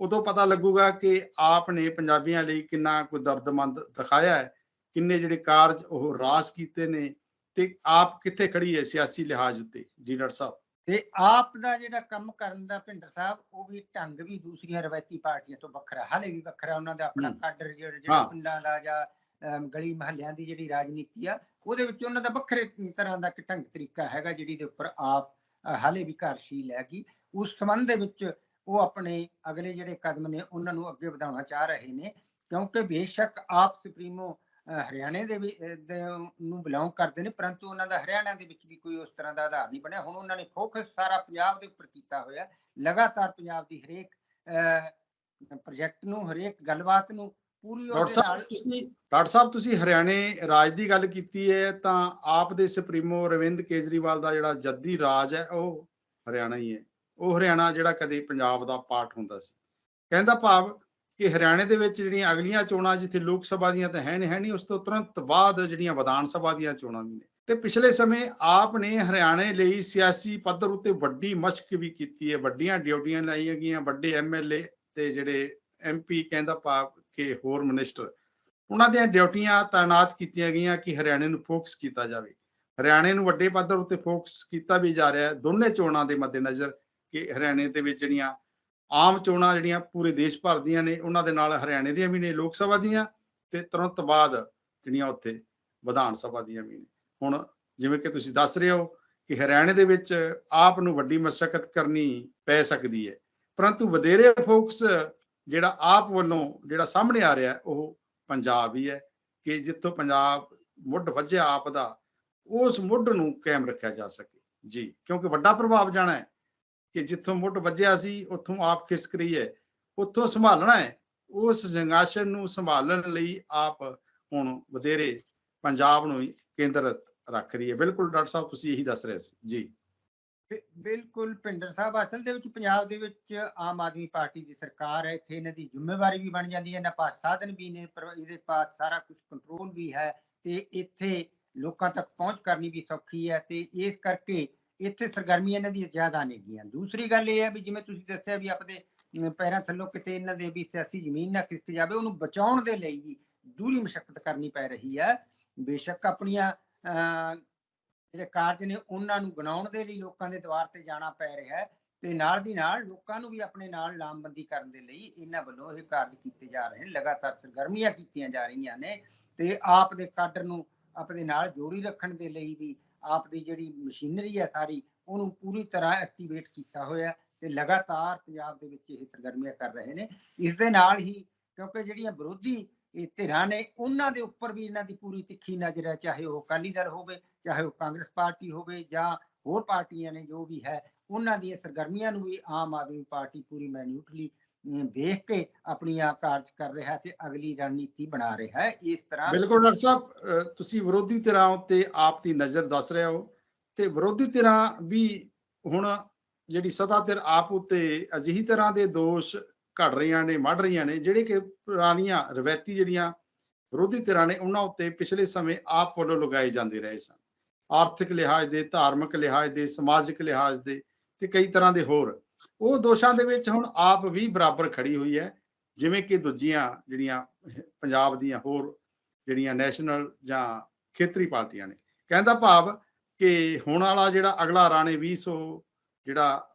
ਉਦੋਂ ਪਤਾ ਲੱਗੂਗਾ ਕਿ ਆਪ ਨੇ ਪੰਜਾਬੀਆਂ ਲਈ ਕਿੰਨਾ ਕੋਈ ਦਰਦਮੰਦ ਦਿਖਾਇਆ ਹੈ ਕਿੰਨੇ ਜਿਹੜੇ ਕਾਰਜ ਉਹ ਰਾਸ ਕੀਤੇ ਨੇ ਤੇ ਆਪ ਕਿੱਥੇ ਖੜੀ ਹੈ ਸਿਆਸੀ ਲਿਹਾਜ਼ ਉੱਤੇ ਜੀ ਡਾਕਟਰ ਸਾਹਿਬ ਤੇ ਆਪ ਦਾ ਜਿਹੜਾ ਕੰਮ ਕਰਨ ਦਾ ਭਿੰਡਰ ਸਾਹਿਬ ਉਹ ਵੀ ਢੰਗ ਵੀ ਦੂਸਰੀਆਂ ਰਵਾਇਤੀ ਪਾਰਟੀਆਂ ਤੋਂ ਵੱਖਰਾ ਹਾਲੇ ਵੀ ਵੱਖਰਾ ਉਹਨਾਂ ਦਾ ਆਪਣਾ। ਕਾਡਰ ਜਿਹੜਾ। ਪਿੰਡਾਂ ਦਾ ਜਾਂ ਗਲੀ ਮਹੱਲਿਆਂ ਦੀ ਜਿਹੜੀ ਰਾਜਨੀਤੀ ਆ ਉਹਦੇ ਵਿੱਚ ਉਹਨਾਂ ਦਾ ਵੱਖਰੇ ਤਰ੍ਹਾਂ ਦਾ ਇੱਕ ਢੰਗ ਤਰੀਕਾ ਹੈਗਾ ਜਿਹੜੀ ਦੇ ਉੱਪਰ ਆਪ ਹਾਲੇ ਵੀ ਕਾਰਸ਼ੀਲ ਹੈਗੀ ਉਸ ਸੰਬੰਧ ਦੇ ਵਿੱਚ ਉਹ ਆਪਣੇ ਅਗਲੇ ਜਿਹੜੇ ਕਦਮ ਨੇ ਉਹਨਾਂ ਨੂੰ ਅੱਗੇ ਵਧਾਉਣਾ ਚਾਹ ਰਹੇ ਨੇ ਕਿਉਂਕਿ ਬੇਸ਼ੱਕ ਆਪ ਸੁਪਰੀਮੋ ਹਰਿਆਣੇ ਦੇ ਵੀ ਨੂੰ ਬਿਲੋਂਗ ਕਰਦੇ ਨੇ ਪਰੰਤੂ ਉਹਨਾਂ ਦਾ ਹਰਿਆਣਾ ਦੇ ਵਿੱਚ ਵੀ ਕੋਈ ਉਸ ਤਰ੍ਹਾਂ ਦਾ ਆਧਾਰ ਨਹੀਂ ਬਣਿਆ। ਹੁਣ ਉਹਨਾਂ ਨੇ ਫੋਕਸ ਸਾਰਾ ਪੰਜਾਬ ਦੇ ਉੱਪਰ ਕੀਤਾ ਹੋਇਆ ਲਗਾਤਾਰ ਪੰਜਾਬ ਦੀ ਹਰੇਕ ਪ੍ਰੋਜੈਕਟ ਨੂੰ ਹਰੇਕ ਗੱਲਬਾਤ ਨੂੰ ਪੂਰੀ ਡਾਕਟਰ ਸਾਹਿਬ ਨਾਲ ਤੁਸੀਂ ਡਾਕਟਰ ਸਾਹਿਬ ਤੁਸੀਂ ਹਰਿਆਣੇ ਰਾਜ ਦੀ ਗੱਲ ਕੀਤੀ ਹੈ ਤਾਂ ਆਪ ਦੇ ਸੁਪਰੀਮੋ ਰਵਿੰਦ ਕੇਜਰੀਵਾਲ ਦਾ ਜਿਹੜਾ ਜੱਦੀ ਰਾਜ ਹੈ ਉਹ ਹਰਿਆਣਾ ਹੀ ਹੈ। ਉਹ ਹਰਿਆਣਾ ਜਿਹੜਾ ਕਦੇ ਪੰਜਾਬ ਦਾ ਪਾਰਟ ਹੁੰਦਾ ਸੀ। ਕਹਿੰਦਾ ਭਾਵ ਕਿ ਹਰਿਆਣੇ ਦੇ ਵਿੱਚ ਜਿਹੜੀਆਂ ਅਗਲੀਆਂ ਚੋਣਾਂ ਜਿੱਥੇ ਲੋਕ ਸਭਾ ਦੀਆਂ ਤਾਂ ਹੈ ਨਹੀਂ ਹੈ ਨਹੀਂ ਉਸ ਤੋਂ ਤੁਰੰਤ ਬਾਅਦ ਜਿਹੜੀਆਂ ਵਿਧਾਨ ਸਭਾ ਦੀਆਂ ਚੋਣਾਂ ਵੀ ਨੇ। ਤੇ ਪਿਛਲੇ ਸਮੇਂ ਆਪ ਨੇ ਹਰਿਆਣੇ ਲਈ ਸਿਆਸੀ ਪੱਧਰ ਉੱਤੇ ਵੱਡੀ ਮਸ਼ਕ ਵੀ ਕੀਤੀ ਹੈ। ਵੱਡੀਆਂ ਡਿਊਟੀਆਂ ਲਾਈਆਂ ਗਈਆਂ, ਵੱਡੇ ਐਮਐਲਏ ਤੇ ਜਿਹੜੇ ਐਮਪੀ ਕਹਿੰਦਾ ਭਾਵ ਕਿ ਹੋਰ ਮਿਨਿਸਟਰ, ਉਹਨਾਂ ਦੀਆਂ ਡਿਊਟੀਆਂ ਤਾਇਨਾਤ ਕੀਤੀਆਂ ਗਈਆਂ ਕਿ ਹਰਿਆਣੇ ਨੂੰ ਫੋਕਸ ਕੀਤਾ ਜਾਵੇ। ਹਰਿਆਣੇ ਨੂੰ ਵੱਡੇ ਪੱਧਰ ਉੱਤੇ ਫੋਕਸ ਕੀਤਾ ਵੀ ਜਾ ਰਿਹਾ ਹੈ। ਦੋਨੇ ਚੋਣਾਂ ਦੇ ਮੱਦੇਨਜ਼ਰ ਕਿ ਹਰਿਆਣੇ ਦੇ ਵਿੱਚ ਜਿਹੜੀਆਂ ਆਮ ਚੋਣਾਂ ਜਿਹੜੀਆਂ ਪੂਰੇ ਦੇਸ਼ ਭਰ ਦੀਆਂ ਨੇ, ਉਹਨਾਂ ਦੇ ਨਾਲ ਹਰਿਆਣੇ ਦੀਆਂ ਵੀ ਨੇ, ਲੋਕ ਸਭਾ ਦੀਆਂ ਤੇ ਤੁਰੰਤ ਬਾਅਦ ਜਿਹੜੀਆਂ ਉੱਥੇ ਵਿਧਾਨ ਸਭਾ ਦੀਆਂ ਵੀ ਨੇ। ਹੁਣ ਜਿਵੇਂ ਕਿ ਤੁਸੀਂ ਦੱਸ ਰਹੇ ਹੋ ਕਿ ਹਰਿਆਣੇ ਦੇ ਵਿੱਚ ਆਪ ਨੂੰ ਵੱਡੀ ਮਸ਼ਕਤ ਕਰਨੀ ਪੈ ਸਕਦੀ ਹੈ, ਪਰੰਤੂ ਵਧੇਰੇ ਫੋਕਸ ਜਿਹੜਾ ਆਪ ਵੱਲੋਂ ਜਿਹੜਾ ਸਾਹਮਣੇ ਆ ਰਿਹਾ, ਉਹ ਪੰਜਾਬ ਹੀ ਹੈ ਕਿ ਜਿੱਥੋਂ ਪੰਜਾਬ ਮੁੱਢ ਵੱਜਿਆ ਆਪ ਦਾ, ਉਸ ਮੁੱਢ ਨੂੰ ਕਾਇਮ ਰੱਖਿਆ ਜਾ ਸਕੇ। ਜੀ, ਕਿਉਂਕਿ ਵੱਡਾ ਪ੍ਰਭਾਵ ਜਾਣਾ ਹੈ। ਕਿ ਜਿੱਥੋਂ ਮੁੱਢ ਵੱਜਿਆ ਸੀ, ਉੱਥੋਂ ਆਪ ਖਿਸਕ ਰਹੀ ਹੈ। ਉੱਥੋਂ ਸੰਭਾਲਣਾ ਹੈ। ਉਸ ਜੰਗਾਸ਼ਨ ਨੂੰ ਸੰਭਾਲਣ ਲਈ ਆਪ ਹੁਣ ਵਧੇਰੇ ਪੰਜਾਬ ਨੂੰ ਹੀ ਰੱਖ ਰਹੀ ਹੈ। ਬਿਲਕੁਲ ਡਾਕਟਰ ਸਾਹਿਬ, ਤੁਸੀਂ ਇਹੀ ਦੱਸ ਰਹੇ ਸੀ। ਜੀ। ਬਿਲਕੁਲ ਭਿੰਡਰ ਸਾਹਿਬ, ਅਸਲ ਦੇ ਵਿੱਚ ਪੰਜਾਬ ਦੇ ਵਿੱਚ ਆਮ ਆਦਮੀ ਪਾਰਟੀ ਦੀ ਸਰਕਾਰ ਹੈ। ਇੱਥੇ ਇਹਨਾਂ ਦੀ ਜ਼ਿੰਮੇਵਾਰੀ ਵੀ ਬਣ ਜਾਂਦੀ ਹੈ। ਇਹਨਾਂ ਪਾਸ ਸਾਧਨ ਵੀ ਨੇ, ਪਰ ਇਹਦੇ ਪਾਸ ਸਾਰਾ ਕੁਝ ਕੰਟਰੋਲ ਵੀ ਹੈ ਤੇ ਇੱਥੇ ਲੋਕਾਂ ਤੱਕ ਪਹੁੰਚ ਕਰਨੀ ਵੀ ਸੌਖੀ ਹੈ ਤੇ ਇਸ ਕਰਕੇ ਇੱਥੇ ਸਰਗਰਮੀਆਂ ਇਹਨਾਂ ਦੀ ਜ਼ਿਆਦਾ ਨੇਗੀਆਂ। ਦੂਸਰੀ ਗੱਲ ਇਹ ਹੈ ਵੀ ਜਿਵੇਂ ਤੁਸੀਂ ਦੱਸਿਆ ਵੀ ਆਪਣੇ ਪੈਰਾਂ ਥੱਲੋਂ ਕਿਤੇ ਇਹਨਾਂ ਦੇ ਵੀ ਸਿਆਸੀ ਜ਼ਮੀਨ ਨਾ ਖਿਸਕ ਜਾਵੇ, ਉਹਨੂੰ ਬਚਾਉਣ ਦੇ ਲਈ ਵੀ ਦੂਰੀ ਮਸ਼ੱਕਤ ਕਰਨੀ ਪੈ ਰਹੀ ਹੈ। ਬੇਸ਼ੱਕ ਆਪਣੀਆਂ ਜਿਹੜੇ ਕਾਰਜ ਨੇ ਉਹਨਾਂ ਨੂੰ ਬਣਾਉਣ ਦੇ ਲਈ ਲੋਕਾਂ ਦੇ ਦੁਆਰ ਤੇ ਜਾਣਾ ਪੈ ਰਿਹਾ ਹੈ ਤੇ ਨਾਲ ਦੀ ਨਾਲ ਲੋਕਾਂ ਨੂੰ ਵੀ ਆਪਣੇ ਨਾਲ ਲਾਮਬੰਦੀ ਕਰਨ ਦੇ ਲਈ ਇਹਨਾਂ ਵੱਲੋਂ ਇਹ ਕਾਰਜ ਕੀਤੇ ਜਾ ਰਹੇ ਨੇ। ਲਗਾਤਾਰ ਸਰਗਰਮੀਆਂ ਕੀਤੀਆਂ ਜਾ ਰਹੀਆਂ ਨੇ ਤੇ ਆਪ ਦੇ ਕਾਡਰ ਨੂੰ ਆਪਣੇ ਨਾਲ ਜੋੜੀ ਰੱਖਣ ਦੇ ਲਈ ਵੀ ਆਪ ਦੀ ਜਿਹੜੀ ਮਸ਼ੀਨਰੀ ਹੈ ਸਾਰੀ, ਉਹਨੂੰ ਪੂਰੀ ਤਰ੍ਹਾਂ ਐਕਟੀਵੇਟ ਕੀਤਾ ਹੋਇਆ ਤੇ ਲਗਾਤਾਰ ਪੰਜਾਬ ਦੇ ਵਿੱਚ ਇਹ ਸਰਗਰਮੀਆਂ ਕਰ ਰਹੇ ਨੇ। ਇਸ ਦੇ ਨਾਲ ਹੀ ਕਿਉਂਕਿ ਜਿਹੜੀਆਂ ਵਿਰੋਧੀ ਧਿਰਾਂ ਨੇ, ਉਹਨਾਂ ਦੇ ਉੱਪਰ ਵੀ ਇਹਨਾਂ ਦੀ ਪੂਰੀ ਤਿੱਖੀ ਨਜ਼ਰ ਹੈ, ਚਾਹੇ ਉਹ ਅਕਾਲੀ ਦਲ ਹੋਵੇ, ਚਾਹੇ ਉਹ ਕਾਂਗਰਸ ਪਾਰਟੀ ਹੋਵੇ ਜਾਂ ਹੋਰ ਪਾਰਟੀਆਂ ਨੇ ਜੋ ਵੀ ਹੈ, ਉਹਨਾਂ ਦੀਆਂ ਸਰਗਰਮੀਆਂ ਨੂੰ ਵੀ ਆਮ ਆਦਮੀ ਪਾਰਟੀ ਪੂਰੀ ਮੈਨਿਊਟਲੀ ਦੇਖ ਕੇ ਆਪਣੀਆਂ ਕਾਰਜ ਕਰ ਰਿਹਾ ਤੇ ਅਗਲੀ ਰਣਨੀਤੀ ਬਣਾ ਰਿਹਾ ਹੈ। ਇਸ ਤਰ੍ਹਾਂ ਬਿਲਕੁਲ ਡਾਕਟਰ ਸਾਹਿਬ ਤੁਸੀਂ ਵਿਰੋਧੀ ਧਿਰਾਂ ਉੱਤੇ ਆਪ ਦੀ ਨਜ਼ਰ ਦੱਸ ਰਹੇ ਹੋ ਤੇ ਵਿਰੋਧੀ ਧਿਰਾਂ ਵੀ ਹੁਣ ਜਿਹੜੀ ਸਤਾ ਧਿਰ ਆਪ ਉੱਤੇ ਅਜਿਹੀ ਤਰ੍ਹਾਂ ਦੇ ਦੋਸ਼ ਘੜ ਰਹੀਆਂ ਨੇ ਮੜ ਰਹੀਆਂ ਨੇ, ਜਿਹੜੇ ਕਿ ਪੁਰਾਣੀਆਂ ਰਵਾਇਤੀ ਜਿਹੜੀਆਂ ਵਿਰੋਧੀ ਧਿਰਾਂ ਨੇ, ਉਹਨਾਂ ਉੱਤੇ ਪਿਛਲੇ ਸਮੇਂ ਆਪ ਵੱਲੋਂ ਲਗਾਏ ਜਾਂਦੇ ਰਹੇ ਸਨ। ਆਰਥਿਕ ਲਿਹਾਜ਼ ਦੇ, ਧਾਰਮਿਕ ਲਿਹਾਜ਼ ਦੇ, ਸਮਾਜਿਕ ਲਿਹਾਜ਼ ਦੇ ਤੇ ਕਈ ਤਰ੍ਹਾਂ ਦੇ ਹੋਰ। ਉਹ ਦੋਸ਼ਾਂ ਦੇ ਵਿੱਚ ਹੁਣ ਆਪ ਵੀ ਬਰਾਬਰ ਖੜੀ ਹੋਈ ਹੈ, ਜਿਵੇਂ ਕਿ ਦੂਜੀਆਂ ਜਿਹੜੀਆਂ ਪੰਜਾਬ ਦੀਆਂ ਹੋਰ ਜਿਹੜੀਆਂ ਨੈਸ਼ਨਲ ਜਾਂ ਖੇਤਰੀ ਪਾਰਟੀਆਂ ਨੇ। ਕਹਿੰਦਾ ਭਾਵ ਕਿ ਹੁਣ ਵਾਲਾ ਜਿਹੜਾ ਅਗਲਾ ਰਾਣੇ 200 ਜਿਹੜਾ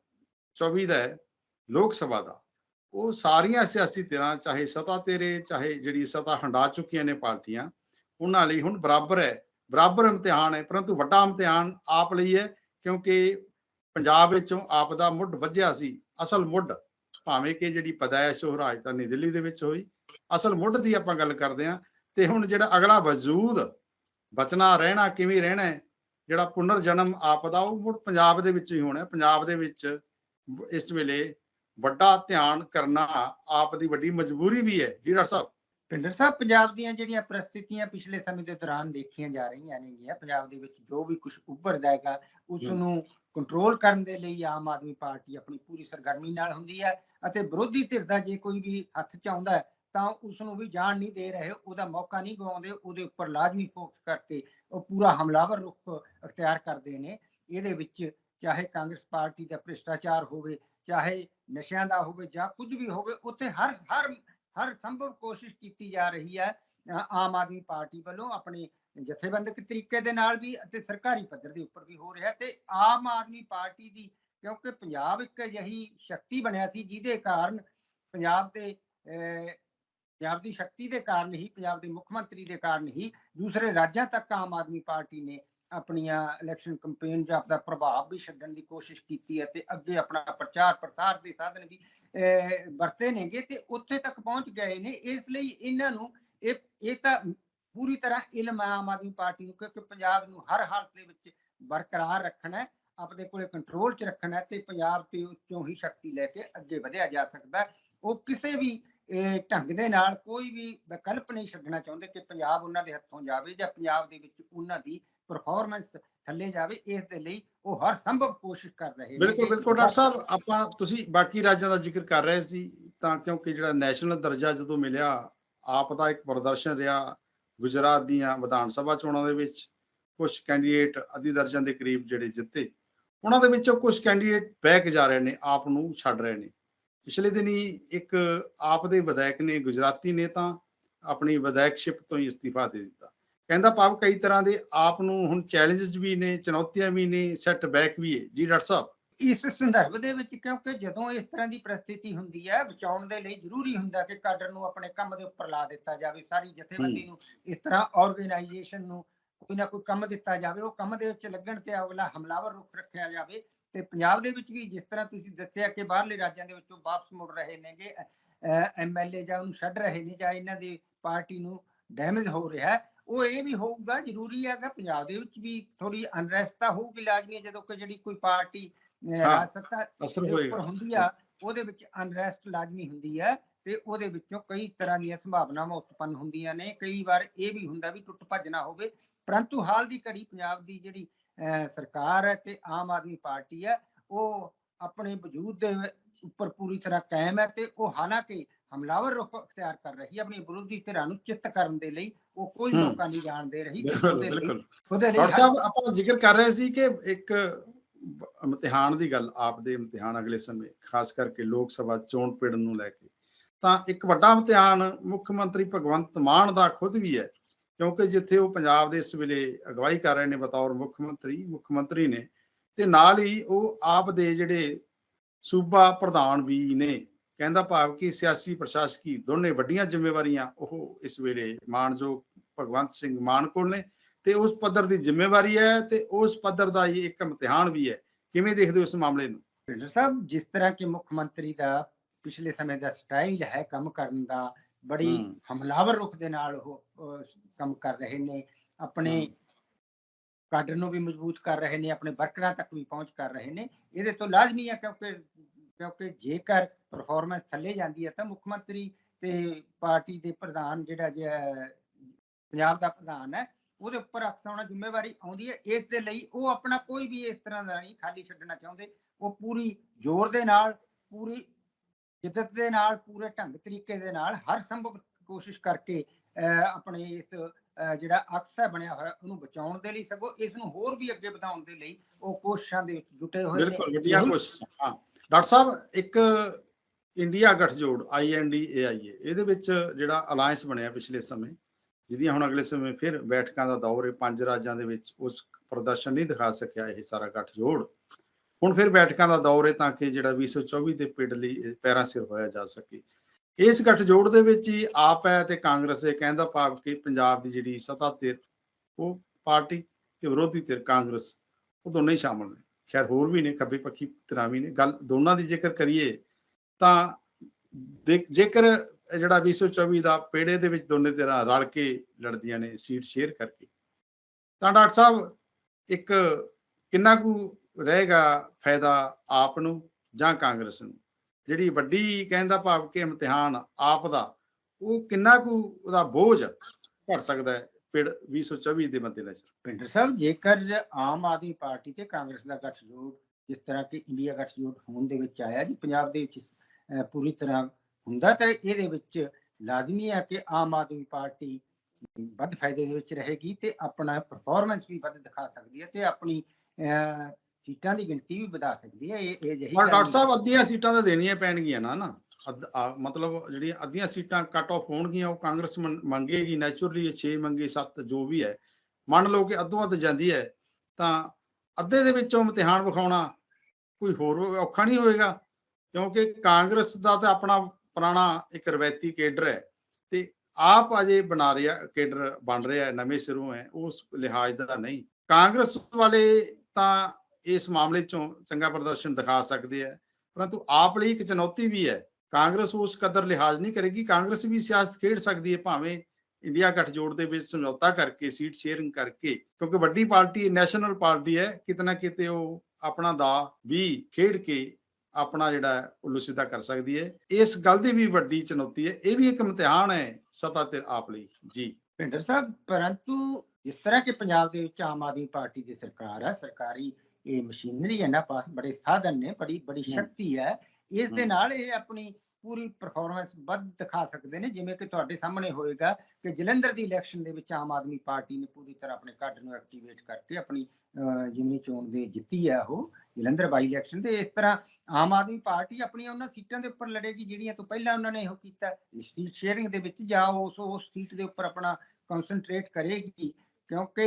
24 ਦਾ ਹੈ, ਲੋਕ ਸਭਾ ਦਾ, ਉਹ ਸਾਰੀਆਂ ਸਿਆਸੀ ਧਿਰਾਂ, ਚਾਹੇ ਸਤਾ ਤੇਰੇ, ਚਾਹੇ ਜਿਹੜੀ ਸਤਾ ਹੰਡਾ ਚੁੱਕੀਆਂ ਨੇ ਪਾਰਟੀਆਂ, ਉਹਨਾਂ ਲਈ ਹੁਣ ਬਰਾਬਰ ਹੈ। ਬਰਾਬਰ ਇਮਤਿਹਾਨ ਹੈ, ਪਰੰਤੂ ਵੱਡਾ ਇਮਤਿਹਾਨ ਆਪ ਲਈ ਹੈ, ਕਿਉਂਕਿ ਪੰਜਾਬ ਵਿੱਚੋਂ ਆਪ ਦਾ ਮੁੱਢ ਵੱਜਿਆ ਸੀ, ਅਸਲ ਮੁੱਢ ਭਾਵੇਂ ਕਿ ਜਿਹੜੀ ਪਦਾਇਸ਼ ਉਹ ਰਾਜਧਾਨੀ ਦਿੱਲੀ ਦੇ ਵਿੱਚ ਹੋਈ, ਅਸਲ ਮੁੱਢ ਦੀ ਆਪਾਂ ਗੱਲ ਕਰਦੇ ਹਾਂ, ਤੇ ਹੁਣ ਜਿਹੜਾ ਅਗਲਾ ਵਜੂਦ ਬਚਣਾ, ਰਹਿਣਾ, ਕਿਵੇਂ ਰਹਿਣਾ ਜਿਹੜਾ ਪੁਨਰ ਜਨਮ ਆਪ ਦਾ ਉਹ ਮੁੱਢ ਪੰਜਾਬ ਦੇ ਵਿੱਚ ਹੀ ਹੋਣਾ ਪੰਜਾਬ ਦੇ ਵਿੱਚ ਇਸ ਵੇਲੇ ਵੱਡਾ ਧਿਆਨ ਕਰਨਾ ਆਪ ਦੀ ਵੱਡੀ ਮਜਬੂਰੀ ਵੀ ਹੈ, ਜੀ ਡਾਕਟਰ ਸਾਹਿਬ? ਪਿੰਡਰ ਸਾਹਿਬ ਪੰਜਾਬ ਦੀਆਂ ਜਿਹੜੀਆਂ ਪ੍ਰਸਥਿਤੀਆਂ ਪਿਛਲੇ ਸਮੇਂ ਦੇ ਦੌਰਾਨ ਦੇਖੀਆਂ ਜਾ ਰਹੀਆਂ ਨੇਗੀਆਂ ਪੰਜਾਬ ਦੇ ਵਿੱਚ ਜੋ ਵੀ ਕੁਝ ਉੱਭਰਦਾ ਹੈਗਾ ਉਸ। ਨੂੰ ਕੰਟਰੋਲ ਕਰਨ ਦੇ ਲਈ ਆਮ ਆਦਮੀ ਪਾਰਟੀ ਆਪਣੀ ਪੂਰੀ ਸਰਗਰਮੀ ਨਾਲ ਹੁੰਦੀ ਹੈ ਅਤੇ ਵਿਰੋਧੀ ਧਿਰ ਦਾ ਜੇ ਕੋਈ ਵੀ ਹੱਥ ਚ ਆਉਂਦਾ ਤਾਂ ਉਸ ਨੂੰ ਵੀ ਜਾਣ ਨਹੀਂ ਦੇ ਰਹੇ ਉਹਦਾ ਮੌਕਾ ਨਹੀਂ ਗਵਾਉਂਦੇ ਉਹਦੇ ਉੱਪਰ ਲਾਜ਼ਮੀ ਫੋਕਸ ਕਰਕੇ ਉਹ ਪੂਰਾ ਹਮਲਾਵਰ ਰੁਖ ਅਖਤਿਆਰ ਕਰਦੇ ਨੇ ਇਹਦੇ ਵਿੱਚ ਚਾਹੇ ਕਾਂਗਰਸ ਪਾਰਟੀ ਦਾ ਭ੍ਰਿਸ਼ਟਾਚਾਰ ਹੋਵੇ ਚਾਹੇ ਨਸ਼ਿਆਂ ਦਾ ਹੋਵੇ ਜਾਂ ਕੁਝ ਵੀ ਹੋਵੇ ਉੱਥੇ ਹਰ ਹਰ ਹਰ ਸੰਭਵ ਕੋਸ਼ਿਸ਼ ਕੀਤੀ ਜਾ ਰਹੀ ਹੈ ਆਮ ਆਦਮੀ ਪਾਰਟੀ ਵੱਲੋਂ ਆਪਣੇ ਜਥੇਬੰਦਕ ਤਰੀਕੇ ਦੇ ਨਾਲ ਵੀ ਅਤੇ ਸਰਕਾਰੀ ਪੱਧਰ ਦੇ ਉੱਪਰ ਵੀ ਹੋ ਰਿਹਾ ਤੇ ਆਮ ਆਦਮੀ ਪਾਰਟੀ ਦੀ ਕਿਉਂਕਿ ਪੰਜਾਬ ਇੱਕ ਅਜਿਹੀ ਸ਼ਕਤੀ ਬਣਿਆ ਸੀ ਜਿਹਦੇ ਕਾਰਨ ਪੰਜਾਬ ਦੇ ਅਹ, ਪੰਜਾਬ ਦੀ ਸ਼ਕਤੀ ਦੇ ਕਾਰਨ ਹੀ ਪੰਜਾਬ ਦੇ ਮੁੱਖ ਮੰਤਰੀ ਦੇ ਕਾਰਨ ਹੀ ਦੂਸਰੇ ਰਾਜਾਂ ਤੱਕ ਆਮ ਆਦਮੀ ਪਾਰਟੀ ਨੇ ਆਪਣੀਆਂ ਇਲੈਕਸ਼ਨ ਕੈਂਪੇਨ ਜਾਂ ਆਪਣਾ ਪ੍ਰਭਾਵ ਵੀ ਛੱਡਣ ਦੀ ਕੋਸ਼ਿਸ਼ ਕੀਤੀ ਹੈ ਤੇ ਅੱਗੇ ਆਪਣਾ ਪ੍ਰਚਾਰ ਪ੍ਰਸਾਰ ਦੇ ਸਾਧਨ ਵੀ ਵਰਤੇ ਨੇਗੇ ਤੇ ਉੱਥੇ ਤੱਕ ਪਹੁੰਚ ਗਏ ਨੇ। ਇਸ ਲਈ ਇਹਨਾਂ ਨੂੰ ਇਹ ਇਹ ਤਾਂ ਪੂਰੀ ਤਰ੍ਹਾਂ ਇਲਮ ਆਮ ਆਦਮੀ ਪਾਰਟੀ ਨੂੰ, ਕਿਉਂਕਿ ਪੰਜਾਬ ਨੂੰ ਹਰ ਹਾਲਤ ਦੇ ਵਿੱਚ ਬਰਕਰਾਰ ਰੱਖਣਾ ਹੈ, ਆਪਣੇ ਕੋਲੇ ਕੰਟਰੋਲ 'ਚ ਰੱਖਣਾ ਹੈ ਤੇ ਪੰਜਾਬ ਤੇ ਉੱਚੋਂ ਹੀ ਸ਼ਕਤੀ ਲੈ ਕੇ ਅੱਗੇ ਵਧਿਆ ਜਾ ਸਕਦਾ ਉਹ ਕਿਸੇ ਵੀ ਢੰਗ ਦੇ ਨਾਲ ਕੋਈ ਵੀ ਵਿਕਲਪ ਨਹੀਂ ਛੱਡਣਾ ਚਾਹੁੰਦੇ ਕਿ ਪੰਜਾਬ ਉਹਨਾਂ ਦੇ ਹੱਥੋਂ ਜਾਵੇ ਜਾਂ ਪੰਜਾਬ ਦੇ ਵਿੱਚ ਉਹਨਾਂ ਦੀ ਪਰਫਾਰਮੈਂਸ ਥੱਲੇ ਜਾਵੇ ਇਸ ਦੇ ਲਈ ਉਹ ਹਰ ਸੰਭਵ ਕੋਸ਼ਿਸ਼ ਕਰ ਰਹੇ ਨੇ। ਬਿਲਕੁਲ ਬਿਲਕੁਲ ਡਾਕਟਰ ਸਾਹਿਬ, ਆਪਾਂ ਤੁਸੀਂ ਬਾਕੀ ਰਾਜਾਂ ਦਾ ਜ਼ਿਕਰ ਕਰ ਰਹੇ ਸੀ, ਤਾਂ ਕਿਉਂਕਿ ਜਿਹੜਾ ਨੈਸ਼ਨਲ ਦਰਜਾ ਜਦੋਂ ਮਿਲਿਆ, ਆਪ ਦਾ ਇੱਕ ਪ੍ਰਦਰਸ਼ਨ ਰਿਹਾ ਗੁਜਰਾਤ ਦੀਆਂ ਵਿਧਾਨ ਸਭਾ ਚੋਣਾਂ ਦੇ ਵਿੱਚ ਕੁਝ ਕੈਂਡੀਡੇਟ ਅੱਧੀ ਦਰਜਨ ਦੇ ਕਰੀਬ ਜਿਹੜੇ ਜਿੱਤੇ, ਉਹਨਾਂ ਦੇ ਵਿੱਚੋਂ ਕੁਝ ਕੈਂਡੀਡੇਟ ਬੈਕ ਜਾ ਰਹੇ ਨੇ, ਆਪ ਨੂੰ ਛੱਡ ਰਹੇ ਨੇ। ਪਿਛਲੇ ਦਿਨੀ ਇੱਕ ਆਪ ਦੇ ਵਿਧਾਇਕ ਨੇ, ਗੁਜਰਾਤੀ ਨੇ ਤਾਂ ਆਪਣੀ ਵਿਧਾਇਕਸ਼ਿਪ ਤੋਂ ਹੀ ਅਸਤੀਫਾ ਦੇ ਦਿੱਤਾ। ਕਹਿੰਦਾ ਭਾਵ ਕਈ ਤਰ੍ਹਾਂ ਦੇ ਆਪ ਨੂੰ ਹੁਣ ਚੈਲੰਜਸ ਵੀ ਨੇ ਚੁਣੌਤੀਆਂ ਵੀ ਨੇ ਸੈਟ ਬੈਕ ਵੀ ਹੈ। ਜੀ ਡਾਕਟਰ ਸਾਹਿਬ? ਇਸ ਸੰਦਰਭ ਦੇ ਵਿੱਚ ਕਿਉਂਕਿ ਜਦੋਂ ਇਸ ਤਰ੍ਹਾਂ ਦੀ ਪ੍ਰਸਥਿਤੀ ਹੁੰਦੀ ਹੈ ਬਚਾਉਣ ਦੇ ਲਈ ਜ਼ਰੂਰੀ ਹੁੰਦਾ ਕਿ ਕਾਡਰ ਨੂੰ ਆਪਣੇ ਕੰਮ ਦੇ ਉੱਪਰ ਲਾ ਦਿੱਤਾ ਜਾਵੇ ਸਾਰੀ ਜਥੇਬੰਦੀ ਨੂੰ ਇਸ ਤਰ੍ਹਾਂ ਆਰਗੇਨਾਈਜੇਸ਼ਨ ਨੂੰ ਕੋਈ ਨਾ ਕੋਈ ਕੰਮ ਦਿੱਤਾ ਜਾਵੇ ਉਹ ਕੰਮ ਦੇ ਵਿੱਚ ਲੱਗਣ ਤੇ ਅਗਲਾ ਹਮਲਾਵਰ ਰੁਖ ਰੱਖਿਆ ਜਾਵੇ। ਤੇ ਪੰਜਾਬ ਦੇ ਵਿੱਚ ਵੀ ਜਿਸ ਤਰ੍ਹਾਂ ਤੁਸੀਂ ਦੱਸਿਆ ਕਿ ਬਾਹਰਲੇ ਰਾਜਾਂ ਦੇ ਵਿੱਚੋਂ ਵਾਪਸ ਮੁੜ ਰਹੇ ਨੇਗੇ ਐਮਐਲਏ ਜਾਂ ਉਹਨੂੰ ਛੱਡ ਰਹੇ ਨੇ ਜਾਂ ਇਹਨਾਂ ਦੀ ਪਾਰਟੀ ਨੂੰ ਡੈਮੇਜ ਹੋ ਰਿਹਾ ਹੈ ਉਹ ਇਹ ਵੀ ਹੋਊਗਾ ਜ਼ਰੂਰੀ ਹੈਗਾ ਪੰਜਾਬ ਦੇ ਵਿੱਚ ਵੀ ਥੋੜੀ ਅਨਰੈਸਟ ਤਾਂ ਹੋਊਗੀ ਲਾਜ਼ਮੀ ਜਦੋਂ ਕਿ ਜਿਹੜੀ ਕੋਈ ਪਾਰਟੀ ਰਾਜ ਸੱਤਾ ਅਸਰ ਹੋਏਗਾ। ਹੁੰਦੀ ਆ ਉਹਦੇ ਵਿੱਚ ਅਨਰੈਸਟ ਲਾਜ਼ਮੀ ਹੁੰਦੀ ਹੈ ਤੇ ਉਹਦੇ ਵਿੱਚੋਂ ਕਈ ਤਰ੍ਹਾਂ ਦੀਆਂ ਸੰਭਾਵਨਾਵਾਂ ਉਤਪੰਨ ਹੁੰਦੀਆਂ ਨੇ। ਕਈ ਵਾਰ ਇਹ ਵੀ ਹੁੰਦਾ ਵੀ ਟੁੱਟ ਭੱਜ ਨਾ ਹੋਵੇ ਪਰੰਤੂ ਹਾਲ ਦੀ ਘੜੀ ਪੰਜਾਬ ਦੀ ਜਿਹੜੀ ਸਰਕਾਰ ਹੈ ਤੇ ਆਮ ਆਦਮੀ ਪਾਰਟੀ ਹੈ ਉਹ ਆਪਣੇ ਵਜੂਦ ਦੇ ਉੱਪਰ ਪੂਰੀ ਤਰ੍ਹਾਂ ਕਾਇਮ ਹੈ ਤੇ ਉਹ ਹਾਲਾਂਕਿ ਹਮਲਾਵਰ ਰੁਖ ਅਖਤਿਆਰ ਕਰ ਰਹੀ ਹੈ ਆਪਣੀ ਵਿਰੋਧੀ ਧਿਰਾਂ ਨੂੰ ਚਿੱਤ ਕਰਨ ਦੇ ਲਈ ਉਹ ਕੋਈ। ਮੌਕਾ ਨਹੀਂ ਜਾਣ ਦੇ ਰਹੀ ਬਿਲਕੁਲ ਡਾਕਟਰ ਸਾਹਿਬ ਆਪਾਂ ਜ਼ਿਕਰ ਕਰ ਰਹੇ ਸੀ ਕਿ ਇੱਕ ਇਮਤਿਹਾਨ ਦੀ ਗੱਲ ਆਪ ਦੇ ਇਮਤਿਹਾਨ ਅਗਲੇ ਸਮੇਂ ਖਾਸ ਕਰਕੇ ਲੋਕ ਸਭਾ ਚੋਣ ਪਿੜਨ ਨੂੰ ਲੈ ਕੇ ਤਾਂ ਇੱਕ ਵੱਡਾ ਇਮਤਿਹਾਨ ਮੁੱਖ ਮੰਤਰੀ ਭਗਵੰਤ ਮਾਨ ਦਾ ਖੁਦ ਵੀ ਹੈ ਕਿਉਂਕਿ ਜਿੱਥੇ ਉਹ ਪੰਜਾਬ ਦੇ ਇਸ ਵੇਲੇ ਅਗਵਾਈ ਕਰ ਰਹੇ ਨੇ ਬਤੌਰ ਮੁੱਖ ਮੰਤਰੀ ਮੁੱਖ ਮੰਤਰੀ ਨੇ ਤੇ ਨਾਲ ਹੀ ਉਹ ਆਪ ਦੇ ਜਿਹੜੇ ਸੂਬਾ ਪ੍ਰਧਾਨ ਵੀ ਨੇ ਕਹਿੰਦਾ ਭਾਵ ਕਿ ਸਿਆਸੀ ਪ੍ਰਸ਼ਾਸਕੀ ਦੋਨੇ ਵੱਡੀਆਂ ਜ਼ਿੰਮੇਵਾਰੀਆਂ ਉਹ ਇਸ ਵੇਲੇ ਮਾਨਯੋਗ ਭਗਵੰਤ ਸਿੰਘ ਮਾਨ ਕੋਲ ਨੇ ਤੇ ਉਸ ਪੱਧਰ ਦੀ ਜ਼ਿੰਮੇਵਾਰੀ ਹੈ ਤੇ ਉਸ ਪੱਧਰ ਦਾ ਹੀ ਇੱਕ ਇਮਤਿਹਾਨ ਵੀ ਹੈ ਕਿਵੇਂ ਦੇਖਦੇ ਹੋ ਇਸ ਮਾਮਲੇ ਨੂੰ ਭਿੰਡਰ ਸਾਹਿਬ ਜਿਸ ਤਰ੍ਹਾਂ ਕਿ ਮੁੱਖ ਮੰਤਰੀ ਦਾ ਪਿਛਲੇ ਸਮੇਂ ਦਾ ਸਟਾਈਲ ਹੈ ਕੰਮ ਕਰਨ ਦਾ ਬੜੀ ਹਮ। ਹਮਲਾਵਰ ਰੁਖ ਦੇ ਨਾਲ ਉਹ ਕੰਮ ਕਰ ਰਹੇ ਨੇ ਆਪਣੇ। ਕਾਡਰ ਨੂੰ ਵੀ ਮਜ਼ਬੂਤ ਕਰ ਰਹੇ ਨੇ ਆਪਣੇ ਵਰਕਰਾਂ ਤੱਕ ਵੀ ਪਹੁੰਚ ਕਰ ਰਹੇ ਨੇ ਇਹਦੇ ਤੋਂ ਲਾਜ਼ਮੀ ਹੈ ਕਿਉਂਕਿ ਕਿਉਂਕਿ ਜੇਕਰ ਪਰਫਾਰਮੈਂਸ ਥੱਲੇ ਜਾਂਦੀ ਹੈ ਤਾਂ ਮੁੱਖ ਮੰਤਰੀ ਤੇ ਪਾਰਟੀ ਦੇ ਪ੍ਰਧਾਨ ਜਿਹੜਾ ਜੇ ਪੰਜਾਬ ਦਾ ਪ੍ਰਧਾਨ ਹੈ ਉਹਦੇ ਉੱਪਰ ਅਕਸਰ ਹੋਣਾ ਜ਼ਿੰਮੇਵਾਰੀ ਆਉਂਦੀ ਹੈ। ਇਸ ਦੇ ਲਈ ਉਹ ਆਪਣਾ ਕੋਈ ਵੀ ਇਸ ਤਰ੍ਹਾਂ ਦਾ ਨਹੀਂ ਖਾਲੀ ਛੱਡਣਾ ਚਾਹੁੰਦੇ। ਉਹ ਪੂਰੀ ਜ਼ੋਰ ਦੇ ਨਾਲ ਪੂਰੀ ਜਿੱਦਤ ਦੇ ਨਾਲ ਪੂਰੇ ਢੰਗ ਤਰੀਕੇ ਦੇ ਨਾਲ ਹਰ ਸੰਭਵ ਕੋਸ਼ਿਸ਼ ਕਰਕੇ ਆਪਣੇ ਇਸ ਜਿਹੜਾ ਅਕਸ ਹੈ ਬਣਿਆ ਹੋਇਆ ਉਹਨੂੰ ਬਚਾਉਣ ਦੇ ਲਈ ਸਗੋਂ ਇਸ ਨੂੰ ਹੋਰ ਵੀ ਅੱਗੇ ਵਧਾਉਣ ਦੇ ਲਈ ਉਹ ਕੋਸ਼ਿਸ਼ਾਂ ਦੇ ਵਿੱਚ ਜੁਟੇ ਹੋਏ ਨੇ। ਬਿਲਕੁਲ ਇਹੀ- ਕੋਸ਼ਿਸ਼ਾਂ ਹਾਂ। ਡਾਕਟਰ ਸਾਹਿਬ, ਇੱਕ ਇੰਡੀਆ ਗੱਠਜੋੜ ਆਈਐਨਡੀਏਆਈਏ ਇਹਦੇ ਵਿੱਚ ਜਿਹੜਾ ਅਲਾਈਅੰਸ ਬਣਿਆ ਪਿਛਲੇ ਸਮੇਂ, ਜਿਹਦੀਆਂ ਹੁਣ ਅਗਲੇ ਸਮੇਂ ਫਿਰ ਬੈਠਕਾਂ ਦਾ ਦੌਰ ਹੈ, ਪੰਜ ਰਾਜਾਂ ਦੇ ਵਿੱਚ ਉਸ ਪ੍ਰਦਰਸ਼ਨ ਨਹੀਂ ਦਿਖਾ ਸਕਿਆ ਇਹ ਸਾਰਾ ਗਠਜੋੜ ਹੁਣ ਫਿਰ ਬੈਠਕਾਂ ਦਾ ਦੌਰ ਹੈ ਤਾਂ ਕਿ ਜਿਹੜਾ 2024 ਦੇ ਪਿੰਡ ਲਈ ਇਹ ਪੈਰਾਂ ਸਿਰ ਹੋਇਆ ਜਾ ਸਕੇ। ਇਸ ਗਠਜੋੜ ਦੇ ਵਿੱਚ ਹੀ ਆਪ ਹੈ ਤੇ ਕਾਂਗਰਸ ਇਹ ਕਹਿੰਦਾ ਭਾਵ ਕਿ ਪੰਜਾਬ ਦੀ ਜਿਹੜੀ ਸੱਤਾ ਧਿਰ ਉਹ ਪਾਰਟੀ ਤੇ ਵਿਰੋਧੀ ਧਿਰ ਕਾਂਗਰਸ, ਉਹ ਦੋਨੇ ਹੀ ਸ਼ਾਮਲ ਨੇ। ਖੈਰ ਹੋਰ ਵੀ ਨੇ, ਖੱਬੇ ਪੱਖੀ ਤਰ੍ਹਾਂ ਵੀ ਨੇ। ਗੱਲ ਦੋਨਾਂ ਦੀ ਜੇਕਰ ਕਰੀਏ ਤਾਂ ਦੇਖ- ਜੇਕਰ ਇਹ ਜਿਹੜਾ 2024 ਦਾ ਪੇੜੇ ਦੇ ਵਿੱਚ ਦੋਨੇ ਧਿਰਾਂ ਰਲ ਕੇ ਲੜਦੀਆਂ ਨੇ, ਸੀਟ ਸ਼ੇਅਰ ਕਰਕੇ, ਤਾਂ ਡਾਕਟਰ ਸਾਹਿਬ ਇੱਕ ਕਿੰਨਾ ਕੁ ਰਹੇਗਾ ਫਾਇਦਾ ਆਪ ਨੂੰ ਜਾਂ ਕਾਂਗਰਸ ਨੂੰ? ਜਿਹੜੀ ਵੱਡੀ ਕਹਿੰਦਾ ਭਾਵ ਕਿ ਇਮਤਿਹਾਨ ਆਪ ਦਾ, ਉਹ ਕਿੰਨਾ ਕੁ ਉਹਦਾ ਬੋਝ ਘਟ ਸਕਦਾ ਹੈ? ਪੇੜ 2024 ਦੇ ਮੱਦੇਨਜ਼ਰ। ਪਿੰਡਰ ਸਾਹਿਬ ਜੇਕਰ ਆਮ ਆਦਮੀ ਪਾਰਟੀ ਤੇ ਕਾਂਗਰਸ ਦਾ ਗੱਠਜੋੜ ਜਿਸ ਤਰ੍ਹਾਂ ਕਿ ਇੰਡੀਆ ਗੱਠਜੋੜ ਹੋਣ ਦੇ ਵਿੱਚ ਆਇਆ ਜੀ ਪੰਜਾਬ ਦੇ ਵਿੱਚ ਪੂਰੀ ਤਰ੍ਹਾਂ ਹੁੰਦਾ ਤਾਂ ਇਹਦੇ ਵਿੱਚ ਲਾਜ਼ਮੀ ਹੈ ਕਿ ਆਮ ਆਦਮੀ ਪਾਰਟੀ ਵੱਧ ਫਾਇਦੇ ਦੇ ਵਿੱਚ ਰਹੇਗੀ ਤੇ ਆਪਣਾ ਪਰਫਾਰਮੈਂਸ ਵੀ ਵੱਧ ਦਿਖਾ ਸਕਦੀ ਹੈ ਤੇ ਆਪਣੀ ਸੀਟਾਂ ਦੀ ਗਿਣਤੀ ਵੀ ਵਧਾ ਸਕਦੀ ਹੈ। ਇਹ ਇਹ ਜਿਹੀ ਪਰ ਡਾਕਟਰ। ਸਾਹਿਬ ਅੱਧੀਆਂ ਸੀਟਾਂ ਤਾਂ ਦੇਣੀਆਂ ਪੈਣਗੀਆਂ ਨਾ ਨਾ। ਮਤਲਬ ਜਿਹੜੀਆਂ ਅੱਧੀਆਂ ਸੀਟਾਂ ਕੱਟ ਆਫ ਹੋਣਗੀਆਂ ਉਹ ਕਾਂਗਰਸ ਮੰਗੇਗੀ ਨੈਚੁਰਲੀ 6 ਮੰਗੇ 7 ਜੋ ਵੀ ਹੈ। ਮੰਨ ਲਓ ਕਿ ਅੱਧੋ ਅੱਧ ਜਾਂਦੀ ਹੈ ਤਾਂ ਅੱਧੇ ਦੇ ਵਿੱਚੋਂ ਇਮਤਿਹਾਨ ਵਿਖਾਉਣਾ ਕੋਈ ਹੋਰ ਔਖਾ ਨਹੀਂ ਹੋਏਗਾ ਕਿਉਂਕਿ ਕਾਂਗਰਸ ਦਾ ਤਾਂ ਆਪਣਾ ਪੁਰਾਣਾ ਇੱਕ ਰਵਾਇਤੀ ਕੇਡਰ ਹੈ ਤੇ ਆਪ ਅਜੇ ਬਣਾ ਰਿਹਾ ਕੇਡਰ ਬਣ ਰਿਹਾ ਹੈ, ਨਵੇਂ ਸਿਰੋਂ ਹੈ ਉਸ ਲਿਹਾਜ਼ ਦਾ ਨਹੀਂ। ਕਾਂਗਰਸ ਵਾਲੇ ਤਾਂ ਇਸ ਮਾਮਲੇ ਚੋਂ ਚੰਗਾ ਪ੍ਰਦਰਸ਼ਨ ਦਿਖਾ ਸਕਦੇ ਆ ਪਰੰਤੂ ਆਪ ਲਈ ਇੱਕ ਚੁਣੌਤੀ ਵੀ ਹੈ। ਕਾਂਗਰਸ ਉਸ ਕਦਰ ਲਿਹਾਜ਼ ਨਹੀਂ ਕਰੇਗੀ ਕਾਂਗਰਸ ਵੀ ਸਿਆਸਤ ਖੇਡ ਸਕਦੀ ਹੈ ਭਾਵੇਂ ਇੰਡੀਆ ਗੱਠਜੋੜ ਦੇ ਵਿੱਚ ਸਮਝੌਤਾ ਕਰਕੇ ਸੀਟ ਸ਼ੇਅਰਿੰਗ ਕਰਕੇ ਕਿਉਂਕਿ ਵੱਡੀ ਪਾਰਟੀ ਨੈਸ਼ਨਲ ਪਾਰਟੀ ਹੈ ਕਿਤਨਾ ਕਿਤੇ ਉਹ ਆਪਣਾ ਦਾ ਵੀ ਖੇਡ ਕੇ ਆਪਣਾ ਜਿਹੜਾ ਉੱਲੂ ਸਿੱਧਾ ਕਰ ਸਕਦੀ ਹੈ। ਇਸ ਗੱਲ ਦੀ ਵੀ ਵੱਡੀ ਚੁਣੌਤੀ ਹੈ ਇਹ ਵੀ ਇੱਕ ਇਮਤਿਹਾਨ ਹੈ ਸਤਾ ਤੇ ਆਪ ਲਈ। ਜੀ। ਭਿੰਡਰ ਸਾਹਿਬ ਪਰੰਤੂ ਜਿਸ ਤਰ੍ਹਾਂ ਕਿ ਪੰਜਾਬ ਦੇ ਵਿੱਚ ਆਮ ਆਦਮੀ ਪਾਰਟੀ ਦੀ ਸਰਕਾਰ ਹੈ ਸਰਕਾਰੀ ਇਹ ਮਸ਼ੀਨਰੀ ਹੈ ਨਾ ਪਾਸ ਬੜੇ ਸਾਧਨ ਨੇ ਬੜੀ ਬੜੀ। ਸ਼ਕਤੀ ਹੈ। ਇਸ ਦੇ। ਨਾਲ ਇਹ ਆਪਣੀ ਪੂਰੀ ਪਰਫਾਰਮੈਂਸ ਵੱਧ ਦਿਖਾ ਸਕਦੇ ਨੇ ਜਿਵੇਂ ਕਿ ਤੁਹਾਡੇ ਸਾਹਮਣੇ ਹੋਏਗਾ ਕਿ ਜਲੰਧਰ ਦੀ ਇਲੈਕਸ਼ਨ ਦੇ ਵਿੱਚ ਆਮ ਆਦਮੀ ਪਾਰਟੀ ਨੇ ਪੂਰੀ ਤਰ੍ਹਾਂ ਆਪਣੇ ਕੱਢ ਨੂੰ ਐਕਟੀਵੇਟ ਕਰਕੇ ਆਪਣੀ ਜਿਮਨੀ ਚੋਣ ਦੇ ਜਿੱਤੀ ਹੈ ਉਹ ਜਲੰਧਰ ਬਾਈ ਇਲੈਕਸ਼ਨ ਤੇ ਇਸ ਤਰ੍ਹਾਂ ਆਮ ਆਦਮੀ ਪਾਰਟੀ ਆਪਣੀਆਂ ਉਹਨਾਂ ਸੀਟਾਂ ਦੇ ਉੱਪਰ ਲੜੇਗੀ ਜਿਹੜੀਆਂ ਤੋਂ ਪਹਿਲਾਂ ਉਹਨਾਂ ਨੇ ਇਹੋ ਕੀਤਾ ਸੀਟ ਸ਼ੇਅਰਿੰਗ ਦੇ ਵਿੱਚ ਜਾਂ ਉਸ ਉਸ ਸੀਟ ਦੇ ਉੱਪਰ ਆਪਣਾ ਕਨਸੈਂਟਰੇਟ ਕਰੇਗੀ ਕਿਉਂਕਿ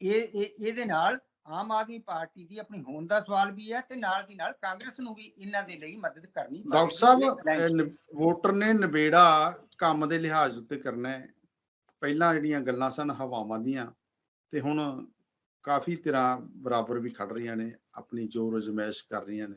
ਇਹ ਇਹ- ਇਹਦੇ ਨਾਲ ਆਮ ਆਦਮੀ ਪਾਰਟੀ ਦੀ ਆਪਣੀ ਹੋਂਦ ਦਾ ਸਵਾਲ ਵੀ ਹੈ ਤੇ ਨਾਲ ਦੀ ਨਾਲ ਕਾਂਗਰਸ ਨੂੰ ਵੀ ਇਹਨਾਂ ਦੇ ਲਈ ਮਦਦ ਕਰਨੀ ਡਾਕਟਰ ਸਾਹਿਬ ਵੋਟਰ ਨੇ ਨਿਬੇੜਾ ਕੰਮ ਦੇ ਲਿਹਾਜ਼ ਉੱਤੇ ਕਰਨਾ ਹੈ। ਪਹਿਲਾਂ ਜਿਹੜੀਆਂ ਗੱਲਾਂ ਸਨ ਹਵਾਵਾਂ ਦੀਆਂ ਤੇ ਹੁਣ ਕਾਫੀ ਤਰ੍ਹਾਂ ਬਰਾਬਰ ਵੀ ਖੜ ਰਹੀਆਂ ਨੇ ਆਪਣੀ ਜੋਰ ਅਜਮਾਇਸ਼ ਕਰ ਰਹੀਆਂ ਨੇ।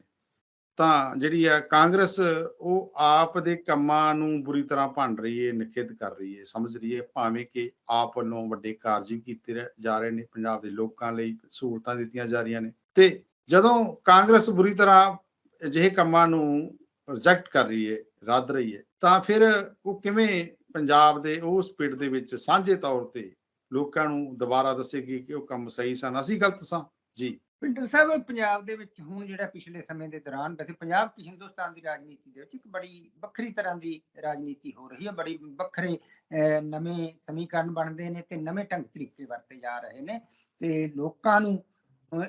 ਤਾਂ ਜਿਹੜੀ ਹੈ ਕਾਂਗਰਸ, ਉਹ ਆਪ ਦੇ ਕੰਮਾਂ ਨੂੰ ਬੁਰੀ ਤਰ੍ਹਾਂ ਭੰਡ ਰਹੀ ਹੈ ਨਿਖੇਧ ਕਰ ਰਹੀ ਹੈ ਸਮਝ ਰਹੀ ਹੈ ਭਾਵੇਂ ਕਿ ਆਪ ਵੱਲੋਂ ਵੱਡੇ ਕਾਰਜ ਵੀ ਕੀਤੇ ਜਾ ਰਹੇ ਨੇ, ਪੰਜਾਬ ਦੇ ਲੋਕਾਂ ਲਈ ਸਹੂਲਤਾਂ ਦਿੱਤੀਆਂ ਜਾ ਰਹੀਆਂ ਨੇ। ਤੇ ਜਦੋਂ ਕਾਂਗਰਸ ਬੁਰੀ ਤਰ੍ਹਾਂ ਅਜਿਹੇ ਕੰਮਾਂ ਨੂੰ ਰਿਜੈਕਟ ਕਰ ਰਹੀ ਹੈ ਰੱਦ ਰਹੀ ਹੈ ਤਾਂ ਫਿਰ ਉਹ ਕਿਵੇਂ ਪੰਜਾਬ ਦੇ, ਉਸ ਪਿੰਡ ਦੇ ਵਿੱਚ ਸਾਂਝੇ ਤੌਰ ਤੇ ਲੋਕਾਂ ਨੂੰ ਦੁਬਾਰਾ ਦੱਸੇਗੀ ਕਿ ਉਹ ਕੰਮ ਸਹੀ ਸਨ? ਅਸੀਂ ਗਲਤ ਸਾਂ? ਜੀ। ਪਿੰਡਰ ਸਾਹਿਬ ਪੰਜਾਬ ਦੇ ਵਿੱਚ ਹੁਣ ਜਿਹੜਾ ਪਿਛਲੇ ਸਮੇਂ ਦੇ ਦੌਰਾਨ ਵੈਸੇ ਪੰਜਾਬ ਕੀ ਹਿੰਦੁਸਤਾਨ ਦੀ ਰਾਜਨੀਤੀ ਦੇ ਵਿੱਚ ਇੱਕ ਬੜੀ ਵੱਖਰੀ ਤਰ੍ਹਾਂ ਦੀ ਰਾਜਨੀਤੀ ਹੋ ਰਹੀ ਹੈ ਬੜੀ ਵੱਖਰੇ ਨਵੇਂ ਸਮੀਕਰਨ ਬਣਦੇ ਨੇ ਤੇ ਨਵੇਂ ਢੰਗ ਤਰੀਕੇ ਵਰਤੇ ਜਾ ਰਹੇ ਨੇ ਤੇ ਲੋਕਾਂ ਨੂੰ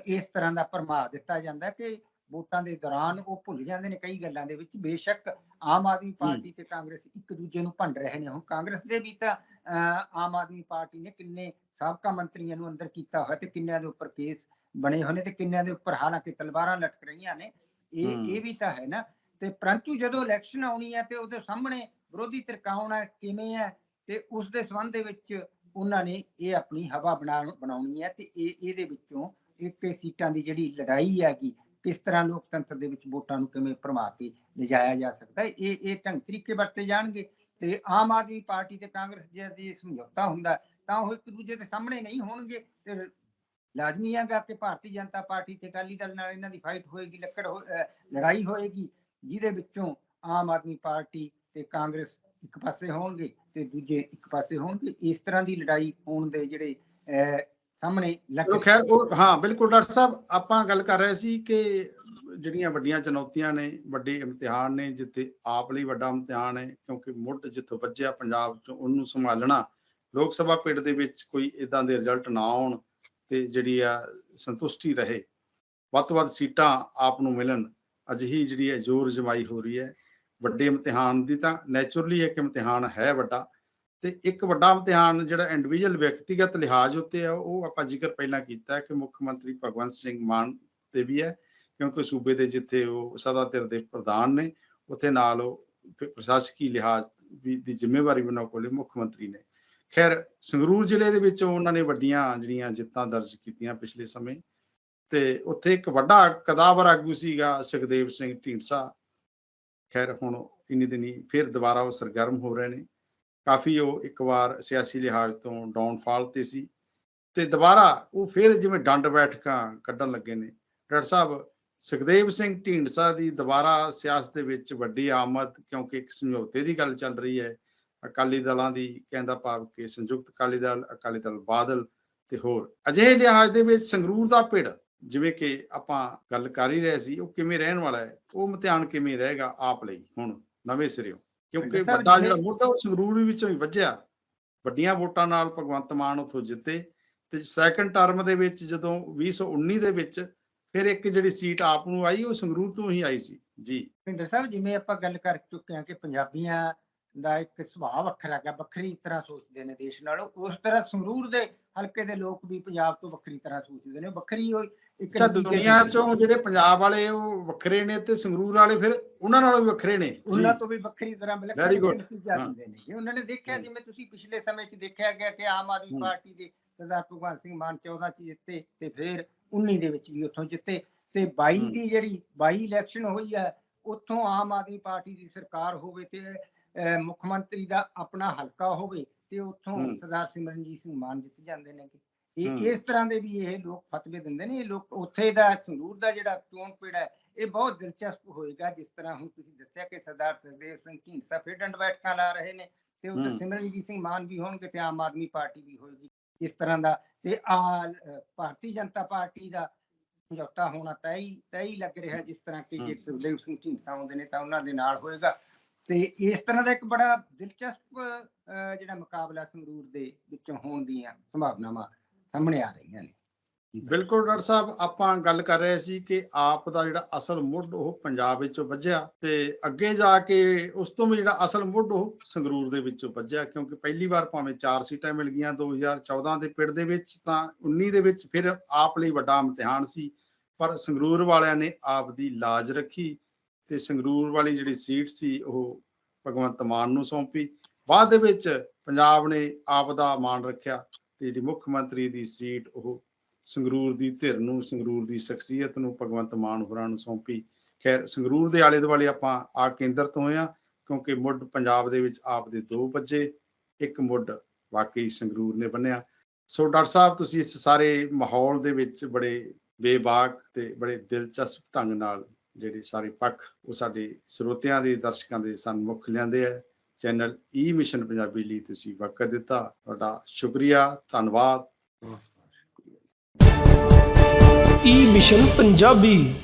ਇਸ ਤਰ੍ਹਾਂ ਦਾ ਭਰਮਾ ਦਿੱਤਾ ਜਾਂਦਾ ਕਿ ਵੋਟਾਂ ਦੇ ਦੌਰਾਨ ਉਹ ਭੁੱਲ ਜਾਂਦੇ ਨੇ ਕਈ ਗੱਲਾਂ ਦੇ ਵਿੱਚ ਬੇਸ਼ੱਕ ਆਮ ਆਦਮੀ ਪਾਰਟੀ ਤੇ ਕਾਂਗਰਸ ਇੱਕ ਦੂਜੇ ਨੂੰ ਭੰਡ ਰਹੇ ਨੇ ਹੁਣ ਕਾਂਗਰਸ ਦੇ ਵੀ ਤਾਂ ਆਮ ਆਦਮੀ ਪਾਰਟੀ ਨੇ ਕਿੰਨੇ ਸਾਬਕਾ ਮੰਤਰੀਆਂ ਨੂੰ ਅੰਦਰ ਕੀਤਾ ਹੋਇਆ ਤੇ ਕਿੰਨਿਆਂ ਦੇ ਉੱਪਰ ਕੇਸ ਬਣੇ ਨੇ ਤੇ ਕਿੰਨਿਆਂ ਦੇ ਉੱਪਰ? ਹਾਲਾਂਕਿ ਤਲਵਾਰਾਂ ਲਟਕ ਰਹੀਆਂ ਨੇ। ਇਹ। ਇਹ ਵੀ ਤਾਂ ਹੈ ਨਾ। ਤੇ ਪਰੰਤੂ ਜਦੋਂ ਇਲੈਕਸ਼ਨ ਆਉਣੀ ਹੈ ਤੇ ਉਹਦੇ ਸਾਹਮਣੇ ਵਿਰੋਧੀ ਤਰਕਾਉਣਾ ਹੈ ਕਿਵੇਂ ਹੈ? ਤੇ ਉਸ ਦੇ ਸੰਬੰਧ ਦੇ ਵਿੱਚ ਉਹਨਾਂ ਨੇ ਇਹ ਆਪਣੀ ਹਵਾ ਬਣਾ ਬਣਾਉਣੀ ਹੈ ਤੇ ਇਹ ਇਹਦੇ ਵਿੱਚੋਂ ਇੱਕ ਸੀਟਾਂ ਦੀ ਜਿਹੜੀ ਲੜਾਈ ਹੈਗੀ ਕਿਸ ਤਰ੍ਹਾਂ ਲੋਕਤੰਤਰ ਦੇ ਵਿੱਚ ਵੋਟਾਂ ਨੂੰ ਕਿਵੇਂ ਭਰਮਾ ਕੇ ਲਿਜਾਇਆ ਜਾ ਸਕਦਾ ਹੈ ਇਹ ਇਹ ਢੰਗ ਤਰੀਕੇ ਵਰਤੇ ਜਾਣਗੇ। ਤੇ ਆਮ ਆਦਮੀ ਪਾਰਟੀ ਤੇ ਕਾਂਗਰਸ ਜੇ ਜੇ ਸਮਝੌਤਾ ਹੁੰਦਾ ਤਾਂ ਉਹ ਇੱਕ ਦੂਜੇ ਦੇ ਸਾਹਮਣੇ ਨਹੀਂ ਹੋਣਗੇ ਤੇ ਲਾਜ਼ਮੀ ਹੈਗਾ ਕਿ ਭਾਰਤੀ ਜਨਤਾ ਪਾਰਟੀ ਤੇ ਅਕਾਲੀ ਦਲ ਨਾਲ ਇਹਨਾਂ ਦੀ ਫਾਈਟ ਹੋਏਗੀ, ਲੱਕੜ ਲੜਾਈ ਹੋਏਗੀ, ਜਿਹਦੇ ਵਿੱਚੋਂ ਆਮ ਆਦਮੀ ਪਾਰਟੀ ਤੇ ਕਾਂਗਰਸ ਇੱਕ ਪਾਸੇ ਹੋਣਗੇ ਤੇ ਦੂਜੇ ਇੱਕ ਪਾਸੇ ਹੋਣਗੇ। ਇਸ ਤਰ੍ਹਾਂ ਦੀ ਲੜਾਈ ਹੋਣ ਦੇ ਜਿਹੜੇ ਸਾਹਮਣੇ ਲੱਗ ਖੈਰ, ਉਹ ਹਾਂ, ਬਿਲਕੁਲ ਡਾਕਟਰ ਸਾਹਿਬ, ਆਪਾਂ ਗੱਲ ਕਰ ਰਹੇ ਸੀ ਕਿ ਜਿਹੜੀਆਂ ਵੱਡੀਆਂ ਚੁਣੌਤੀਆਂ ਨੇ, ਵੱਡੇ ਇਮਤਿਹਾਨ ਨੇ, ਜਿੱਥੇ ਆਪ ਲਈ ਵੱਡਾ ਇਮਤਿਹਾਨ ਹੈ, ਕਿਉਂਕਿ ਮੁੱਢ ਜਿੱਥੋਂ ਵੱਜਿਆ ਪੰਜਾਬ ਤੋਂ, ਉਹਨੂੰ ਸੰਭਾਲਣਾ, ਲੋਕ ਸਭਾ ਪਿੰਡ ਦੇ ਵਿੱਚ ਕੋਈ ਇਦਾਂ ਦੇ ਰਿਜ਼ਲਟ ਨਾ ਆਉਣ ਤੇ ਜਿਹੜੀ ਆ ਸੰਤੁਸ਼ਟੀ ਰਹੇ। ਵੱਧ ਤੋਂ ਵੱਧ ਸੀਟਾਂ ਆਪ ਨੂੰ ਮਿਲਣ। ਅਜਿਹੀ ਜਿਹੜੀ ਹੈ ਜ਼ੋਰ ਜਮਾਈ ਹੋ ਰਹੀ ਹੈ। ਵੱਡੇ ਇਮਤਿਹਾਨ ਦੀ ਤਾਂ ਨੇਚਰਲੀ ਇੱਕ ਇਮਤਿਹਾਨ ਹੈ ਵੱਡਾ। ਤੇ ਇੱਕ ਵੱਡਾ ਇਮਤਿਹਾਨ ਜਿਹੜਾ ਇੰਡੀਵਿਜੂਅਲ ਵਿਅਕਤੀਗਤ ਲਿਹਾਜ਼ ਉੱਤੇ ਆ, ਉਹ ਆਪਾਂ ਜ਼ਿਕਰ ਪਹਿਲਾਂ ਕੀਤਾ ਕਿ ਮੁੱਖ ਮੰਤਰੀ ਭਗਵੰਤ ਸਿੰਘ ਮਾਨ ਤੇ ਵੀ ਹੈ। ਕਿਉਂਕਿ ਸੂਬੇ ਦੇ ਜਿੱਥੇ ਉਹ ਸਦਾ ਧਿਰ ਦੇ ਪ੍ਰਧਾਨ ਨੇ, ਉੱਥੇ ਨਾਲ ਉਹ ਪ੍ਰਸ਼ਾਸਕੀ ਲਿਹਾਜ਼ ਵੀ ਦੀ ਜ਼ਿੰਮੇਵਾਰੀ ਉਹਨਾਂ ਕੋਲੇ ਮੁੱਖ ਮੰਤਰੀ ਨੇ। ਖੈਰ, ਸੰਗਰੂਰ ਜ਼ਿਲ੍ਹੇ ਦੇ ਵਿੱਚ ਉਹਨਾਂ ਨੇ ਵੱਡੀਆਂ ਜਿਹੜੀਆਂ ਜਿੱਤਾਂ ਦਰਜ ਕੀਤੀਆਂ ਪਿਛਲੇ ਸਮੇਂ ਤੇ ਉੱਥੇ ਇੱਕ ਵੱਡਾ ਕਦਾਵਰ ਆਗੂ ਸੀਗਾ ਸੁਖਦੇਵ ਸਿੰਘ ਢੀਂਡਸਾ। ਖੈਰ, ਹੁਣ ਇੰਨੀ ਦਿਨੀ ਫਿਰ ਦੁਬਾਰਾ ਉਹ ਸਰਗਰਮ ਹੋ ਰਹੇ ਨੇ। ਕਾਫੀ ਉਹ ਇੱਕ ਵਾਰ ਸਿਆਸੀ ਲਿਹਾਜ਼ ਤੋਂ ਡਾਊਨਫਾਲ ਤੇ ਸੀ ਤੇ ਦੁਬਾਰਾ ਉਹ ਫਿਰ ਜਿਵੇਂ ਡੰਡ ਬੈਠਕਾਂ ਕੱਢਣ ਲੱਗੇ ਨੇ। ਡਾਕਟਰ ਸਾਹਿਬ, ਸੁਖਦੇਵ ਸਿੰਘ ਢੀਂਡਸਾ ਦੀ ਦੁਬਾਰਾ ਸਿਆਸਤ ਦੇ ਵਿੱਚ ਵੱਡੀ ਆਮਦ ਕਿਉਂਕਿ ਇੱਕ ਸਮਝੌਤੇ ਦੀ ਗੱਲ ਚੱਲ ਰਹੀ ਹੈ ਅਕਾਲੀ ਦਲਾਂ ਦੀ ਕਹਿੰਦਾ ਭਾਵ ਕਿ ਸੰਯੁਕਤ ਅਕਾਲੀ ਦਲ ਅਕਾਲੀ ਦਲ ਬਾਦਲ ਤੇ ਹੋਰ। ਅਜਿਹੇ ਲਿਹਾਜ਼ ਦੇ ਵਿੱਚ ਸੰਗਰੂਰ ਦਾ ਪਿੜ ਜਿਵੇਂ ਕਿ ਆਪਾਂ ਗੱਲ ਕਰ ਹੀ ਰਹੇ ਸੀ ਉਹ ਕਿਵੇਂ ਰਹਿਣ ਵਾਲਾ ਹੈ? ਉਹ ਇਮਤਿਹਾਨ ਕਿਵੇਂ ਰਹੇਗਾ ਆਪ ਲਈ ਹੁਣ ਨਵੇਂ ਸਿਰਿਓਂ? ਕਿਉਂਕਿ ਵੱਡਾ ਜਿਹੜਾ ਮੁੱਢਾ ਉਹ ਸੰਗਰੂਰ ਵਿੱਚੋਂ ਹੀ ਵੱਜਿਆ। ਵੱਡੀਆਂ ਵੋਟਾਂ ਨਾਲ ਭਗਵੰਤ ਮਾਨ ਉੱਥੋਂ ਜਿੱਤੇ ਤੇ ਸੈਕੰਡ ਟਰਮ ਦੇ ਵਿੱਚ ਜਦੋਂ 2019 ਦੇ ਵਿੱਚ ਫਿਰ ਇੱਕ ਜਿਹੜੀ ਸੀਟ ਆਪ ਨੂੰ ਆਈ ਉਹ ਸੰਗਰੂਰ ਤੋਂ ਹੀ ਆਈ ਸੀ। ਜੀ। ਭਿੰਦਰ ਸਾਹਿਬ ਜਿਵੇਂ ਆਪਾਂ ਗੱਲ ਕਰ ਚੁੱਕੇ ਹਾਂ ਕਿ ਪੰਜਾਬੀਆਂ ਦਾ ਇੱਕ ਸੁਭਾਅ ਵੱਖਰਾ ਹੈ ਵੱਖਰੀ ਤਰ੍ਹਾਂ ਸੋਚਦੇ ਨੇ ਦੇਸ਼ ਨਾਲੋਂ ਉਸ ਤਰ੍ਹਾਂ ਸੰਗਰੂਰ ਦੇ ਹਲਕੇ ਦੇ ਲੋਕ ਵੀ ਪੰਜਾਬ ਤੋਂ ਵੱਖਰੀ ਤਰ੍ਹਾਂ ਸੋਚਦੇ ਨੇ ਵੱਖਰੀ ਹੋਈ ਇੱਕ ਦੁਨੀਆ ਚੋਂ ਜਿਹੜੇ ਪੰਜਾਬ ਵਾਲੇ ਉਹ ਵੱਖਰੇ ਨੇ ਤੇ ਸੰਗਰੂਰ ਵਾਲੇ ਫਿਰ ਉਹਨਾਂ ਨਾਲੋਂ ਵੀ ਵੱਖਰੇ ਨੇ ਉਹਨਾਂ ਤੋਂ ਵੀ ਵੱਖਰੀ ਤਰ੍ਹਾਂ ਹਾਂ। ਦਿੰਦੇ ਨੇ ਜੇ ਉਹਨਾਂ ਨੇ ਦੇਖਿਆ। ਜਿਵੇਂ ਤੁਸੀਂ ਪਿਛਲੇ ਸਮੇਂ 'ਚ ਦੇਖਿਆ ਗਿਆ ਕਿ ਆਮ ਆਦਮੀ। ਪਾਰਟੀ ਦੇ ਸਰਦਾਰ ਭਗਵੰਤ ਸਿੰਘ ਮਾਨ 14 'ਚ ਜਿੱਤੇ ਤੇ ਫਿਰ 19 ਦੇ ਵਿੱਚ ਵੀ ਉੱਥੋਂ ਜਿੱਤੇ ਤੇ 22 ਹਮ। ਦੀ ਜਿਹੜੀ 22 ਇਲੈਕਸ਼ਨ ਹੋਈ ਹੈ ਉੱਥੋਂ ਆਮ ਆਦਮੀ ਪਾਰਟੀ ਦੀ ਸਰਕਾਰ ਹੋਵੇ ਤੇ ਮੁੱਖ ਮੰਤਰੀ ਦਾ ਆਪਣਾ ਹਲਕਾ ਹੋਵੇ ਤੇ ਉੱਥੋਂ। ਸਰਦਾਰ ਸਿਮਰਨਜੀਤ ਸਿੰਘ ਮਾਨ ਜਿੱਤ ਜਾਂਦੇ ਨੇ ਇਹ। ਇਸ ਤਰ੍ਹਾਂ ਦੇ ਵੀ ਇਹ ਲੋਕ ਫਤਵੇ ਦਿੰਦੇ ਨੇ ਇਹ ਲੋਕ ਉੱਥੇ ਦਾ ਸੰਗਰੂਰ ਦਾ ਜਿਹੜਾ ਚੋਣ ਪੇੜਾ ਇਹ ਬਹੁਤ ਦਿਲਚਸਪ ਹੋਏਗਾ ਜਿਸ ਤਰ੍ਹਾਂ ਹੁਣ ਤੁਸੀਂ ਦੱਸਿਆ ਕਿ ਸਰਦਾਰ ਸਰਦੇਵ ਸਿੰਘ ਢੀਂਡਸਾ ਫਿਰ ਡੰਡ ਬੈਠਕਾਂ ਲਾ ਰਹੇ ਨੇ ਤੇ ਉੱਥੇ। ਸਿਮਰਨਜੀਤ ਸਿੰਘ ਮਾਨ ਵੀ ਹੋਣਗੇ ਤੇ ਆਮ ਆਦਮੀ ਪਾਰਟੀ ਵੀ ਹੋਏਗੀ ਇਸ ਤਰ੍ਹਾਂ ਦਾ ਤੇ ਆ ਭਾਰਤੀ ਜਨਤਾ ਪਾਰਟੀ ਦਾ ਸਮਝੌਤਾ ਹੋਣਾ ਤੈਅ ਹੀ ਲੱਗ ਰਿਹਾ ਜਿਸ ਤਰ੍ਹਾਂ ਕਿ ਜੇ ਹਮ। ਸੁਖਦੇਵ ਸਿੰਘ ਢੀਂਡਸਾ ਆਉਂਦੇ ਨੇ ਤਾਂ ਉਹਨਾਂ ਦੇ ਨਾਲ ਹੋਏਗਾ ਤੇ ਇਸ ਤਰ੍ਹਾਂ ਦਾ ਇੱਕ ਬੜਾ ਦਿਲਚਸਪ ਜਿਹੜਾ ਮੁਕਾਬਲਾ ਸੰਗਰੂਰ ਦੇ ਵਿੱਚੋਂ ਹੋਣ ਦੀਆਂ ਸੰਭਾਵਨਾਵਾਂ ਸਾਹਮਣੇ ਆ ਰਹੀਆਂ ਨੇ। ਬਿਲਕੁਲ ਡਾਕਟਰ ਸਾਹਿਬ, ਆਪਾਂ ਗੱਲ ਕਰ ਰਹੇ ਸੀ ਕਿ ਆਪ ਦਾ ਜਿਹੜਾ ਅਸਲ ਮੁੱਢ ਉਹ ਪੰਜਾਬ ਵਿੱਚੋਂ ਵੱਜਿਆ ਤੇ ਅੱਗੇ ਜਾ ਕੇ ਉਸ ਤੋਂ ਵੀ ਜਿਹੜਾ ਅਸਲ ਮੁੱਢ ਉਹ ਸੰਗਰੂਰ ਦੇ ਵਿੱਚੋਂ ਵੱਜਿਆ, ਕਿਉਂਕਿ ਪਹਿਲੀ ਵਾਰ ਭਾਵੇਂ 4 ਸੀਟਾਂ ਮਿਲ ਗਈਆਂ 2014 ਦੇ ਪਿੰਡ ਦੇ ਵਿੱਚ, ਤਾਂ 19 ਦੇ ਵਿੱਚ ਫਿਰ ਆਪ ਲਈ ਵੱਡਾ ਇਮਤਿਹਾਨ ਸੀ, ਪਰ ਸੰਗਰੂਰ ਵਾਲਿਆਂ ਨੇ ਆਪ ਦੀ ਲਾਜ ਰੱਖੀ ਤੇ ਸੰਗਰੂਰ ਵਾਲੀ ਜਿਹੜੀ ਸੀਟ ਸੀ, ਉਹ ਭਗਵੰਤ ਮਾਨ ਨੂੰ ਸੌਂਪੀ। ਬਾਅਦ ਦੇ ਵਿੱਚ ਪੰਜਾਬ ਨੇ ਆਪ ਦਾ ਮਾਣ ਰੱਖਿਆ ਤੇ ਜਿਹੜੀ ਮੁੱਖ ਮੰਤਰੀ ਦੀ ਸੀਟ, ਉਹ ਸੰਗਰੂਰ ਦੀ ਧਿਰ ਨੂੰ, ਸੰਗਰੂਰ ਦੀ ਸ਼ਖਸੀਅਤ ਨੂੰ ਭਗਵੰਤ ਮਾਨ ਹੋਰਾਂ ਨੂੰ ਸੌਂਪੀ। ਖੈਰ, ਸੰਗਰੂਰ ਦੇ ਆਲੇ ਦੁਆਲੇ ਆਪਾਂ ਆ ਕੇਂਦਰਤ ਹੋਏ ਆ ਕਿਉਂਕਿ ਮੁੱਢ ਪੰਜਾਬ ਦੇ ਵਿੱਚ ਆਪ ਦੇ ਦੋ ਬੱਜੇ ਇੱਕ ਮੁੱਢ ਵਾਕਈ ਸੰਗਰੂਰ ਨੇ ਬੰਨਿਆ। ਸੋ ਡਾਕਟਰ ਸਾਹਿਬ, ਤੁਸੀਂ ਇਸ ਸਾਰੇ ਮਾਹੌਲ ਦੇ ਵਿੱਚ ਬੜੇ ਬੇਬਾਕ ਤੇ ਬੜੇ ਦਿਲਚਸਪ ਢੰਗ ਨਾਲ ਜਿਹੜੇ ਸਾਰੇ ਪੱਖ ਉਹ ਸਾਡੇ ਸਰੋਤਿਆਂ ਦੇ, ਦਰਸ਼ਕਾਂ ਦੇ ਸਨਮੁਖ ਲਿਆਂਦੇ ਆ। ਚੈਨਲ ਈ ਮਿਸ਼ਨ ਪੰਜਾਬੀ ਲਈ ਤੁਸੀਂ ਵਕਤ ਦਿੱਤਾ। ਤੁਹਾਡਾ ਸ਼ੁਕਰੀਆ, ਧੰਨਵਾਦ। e E mission Punjabi.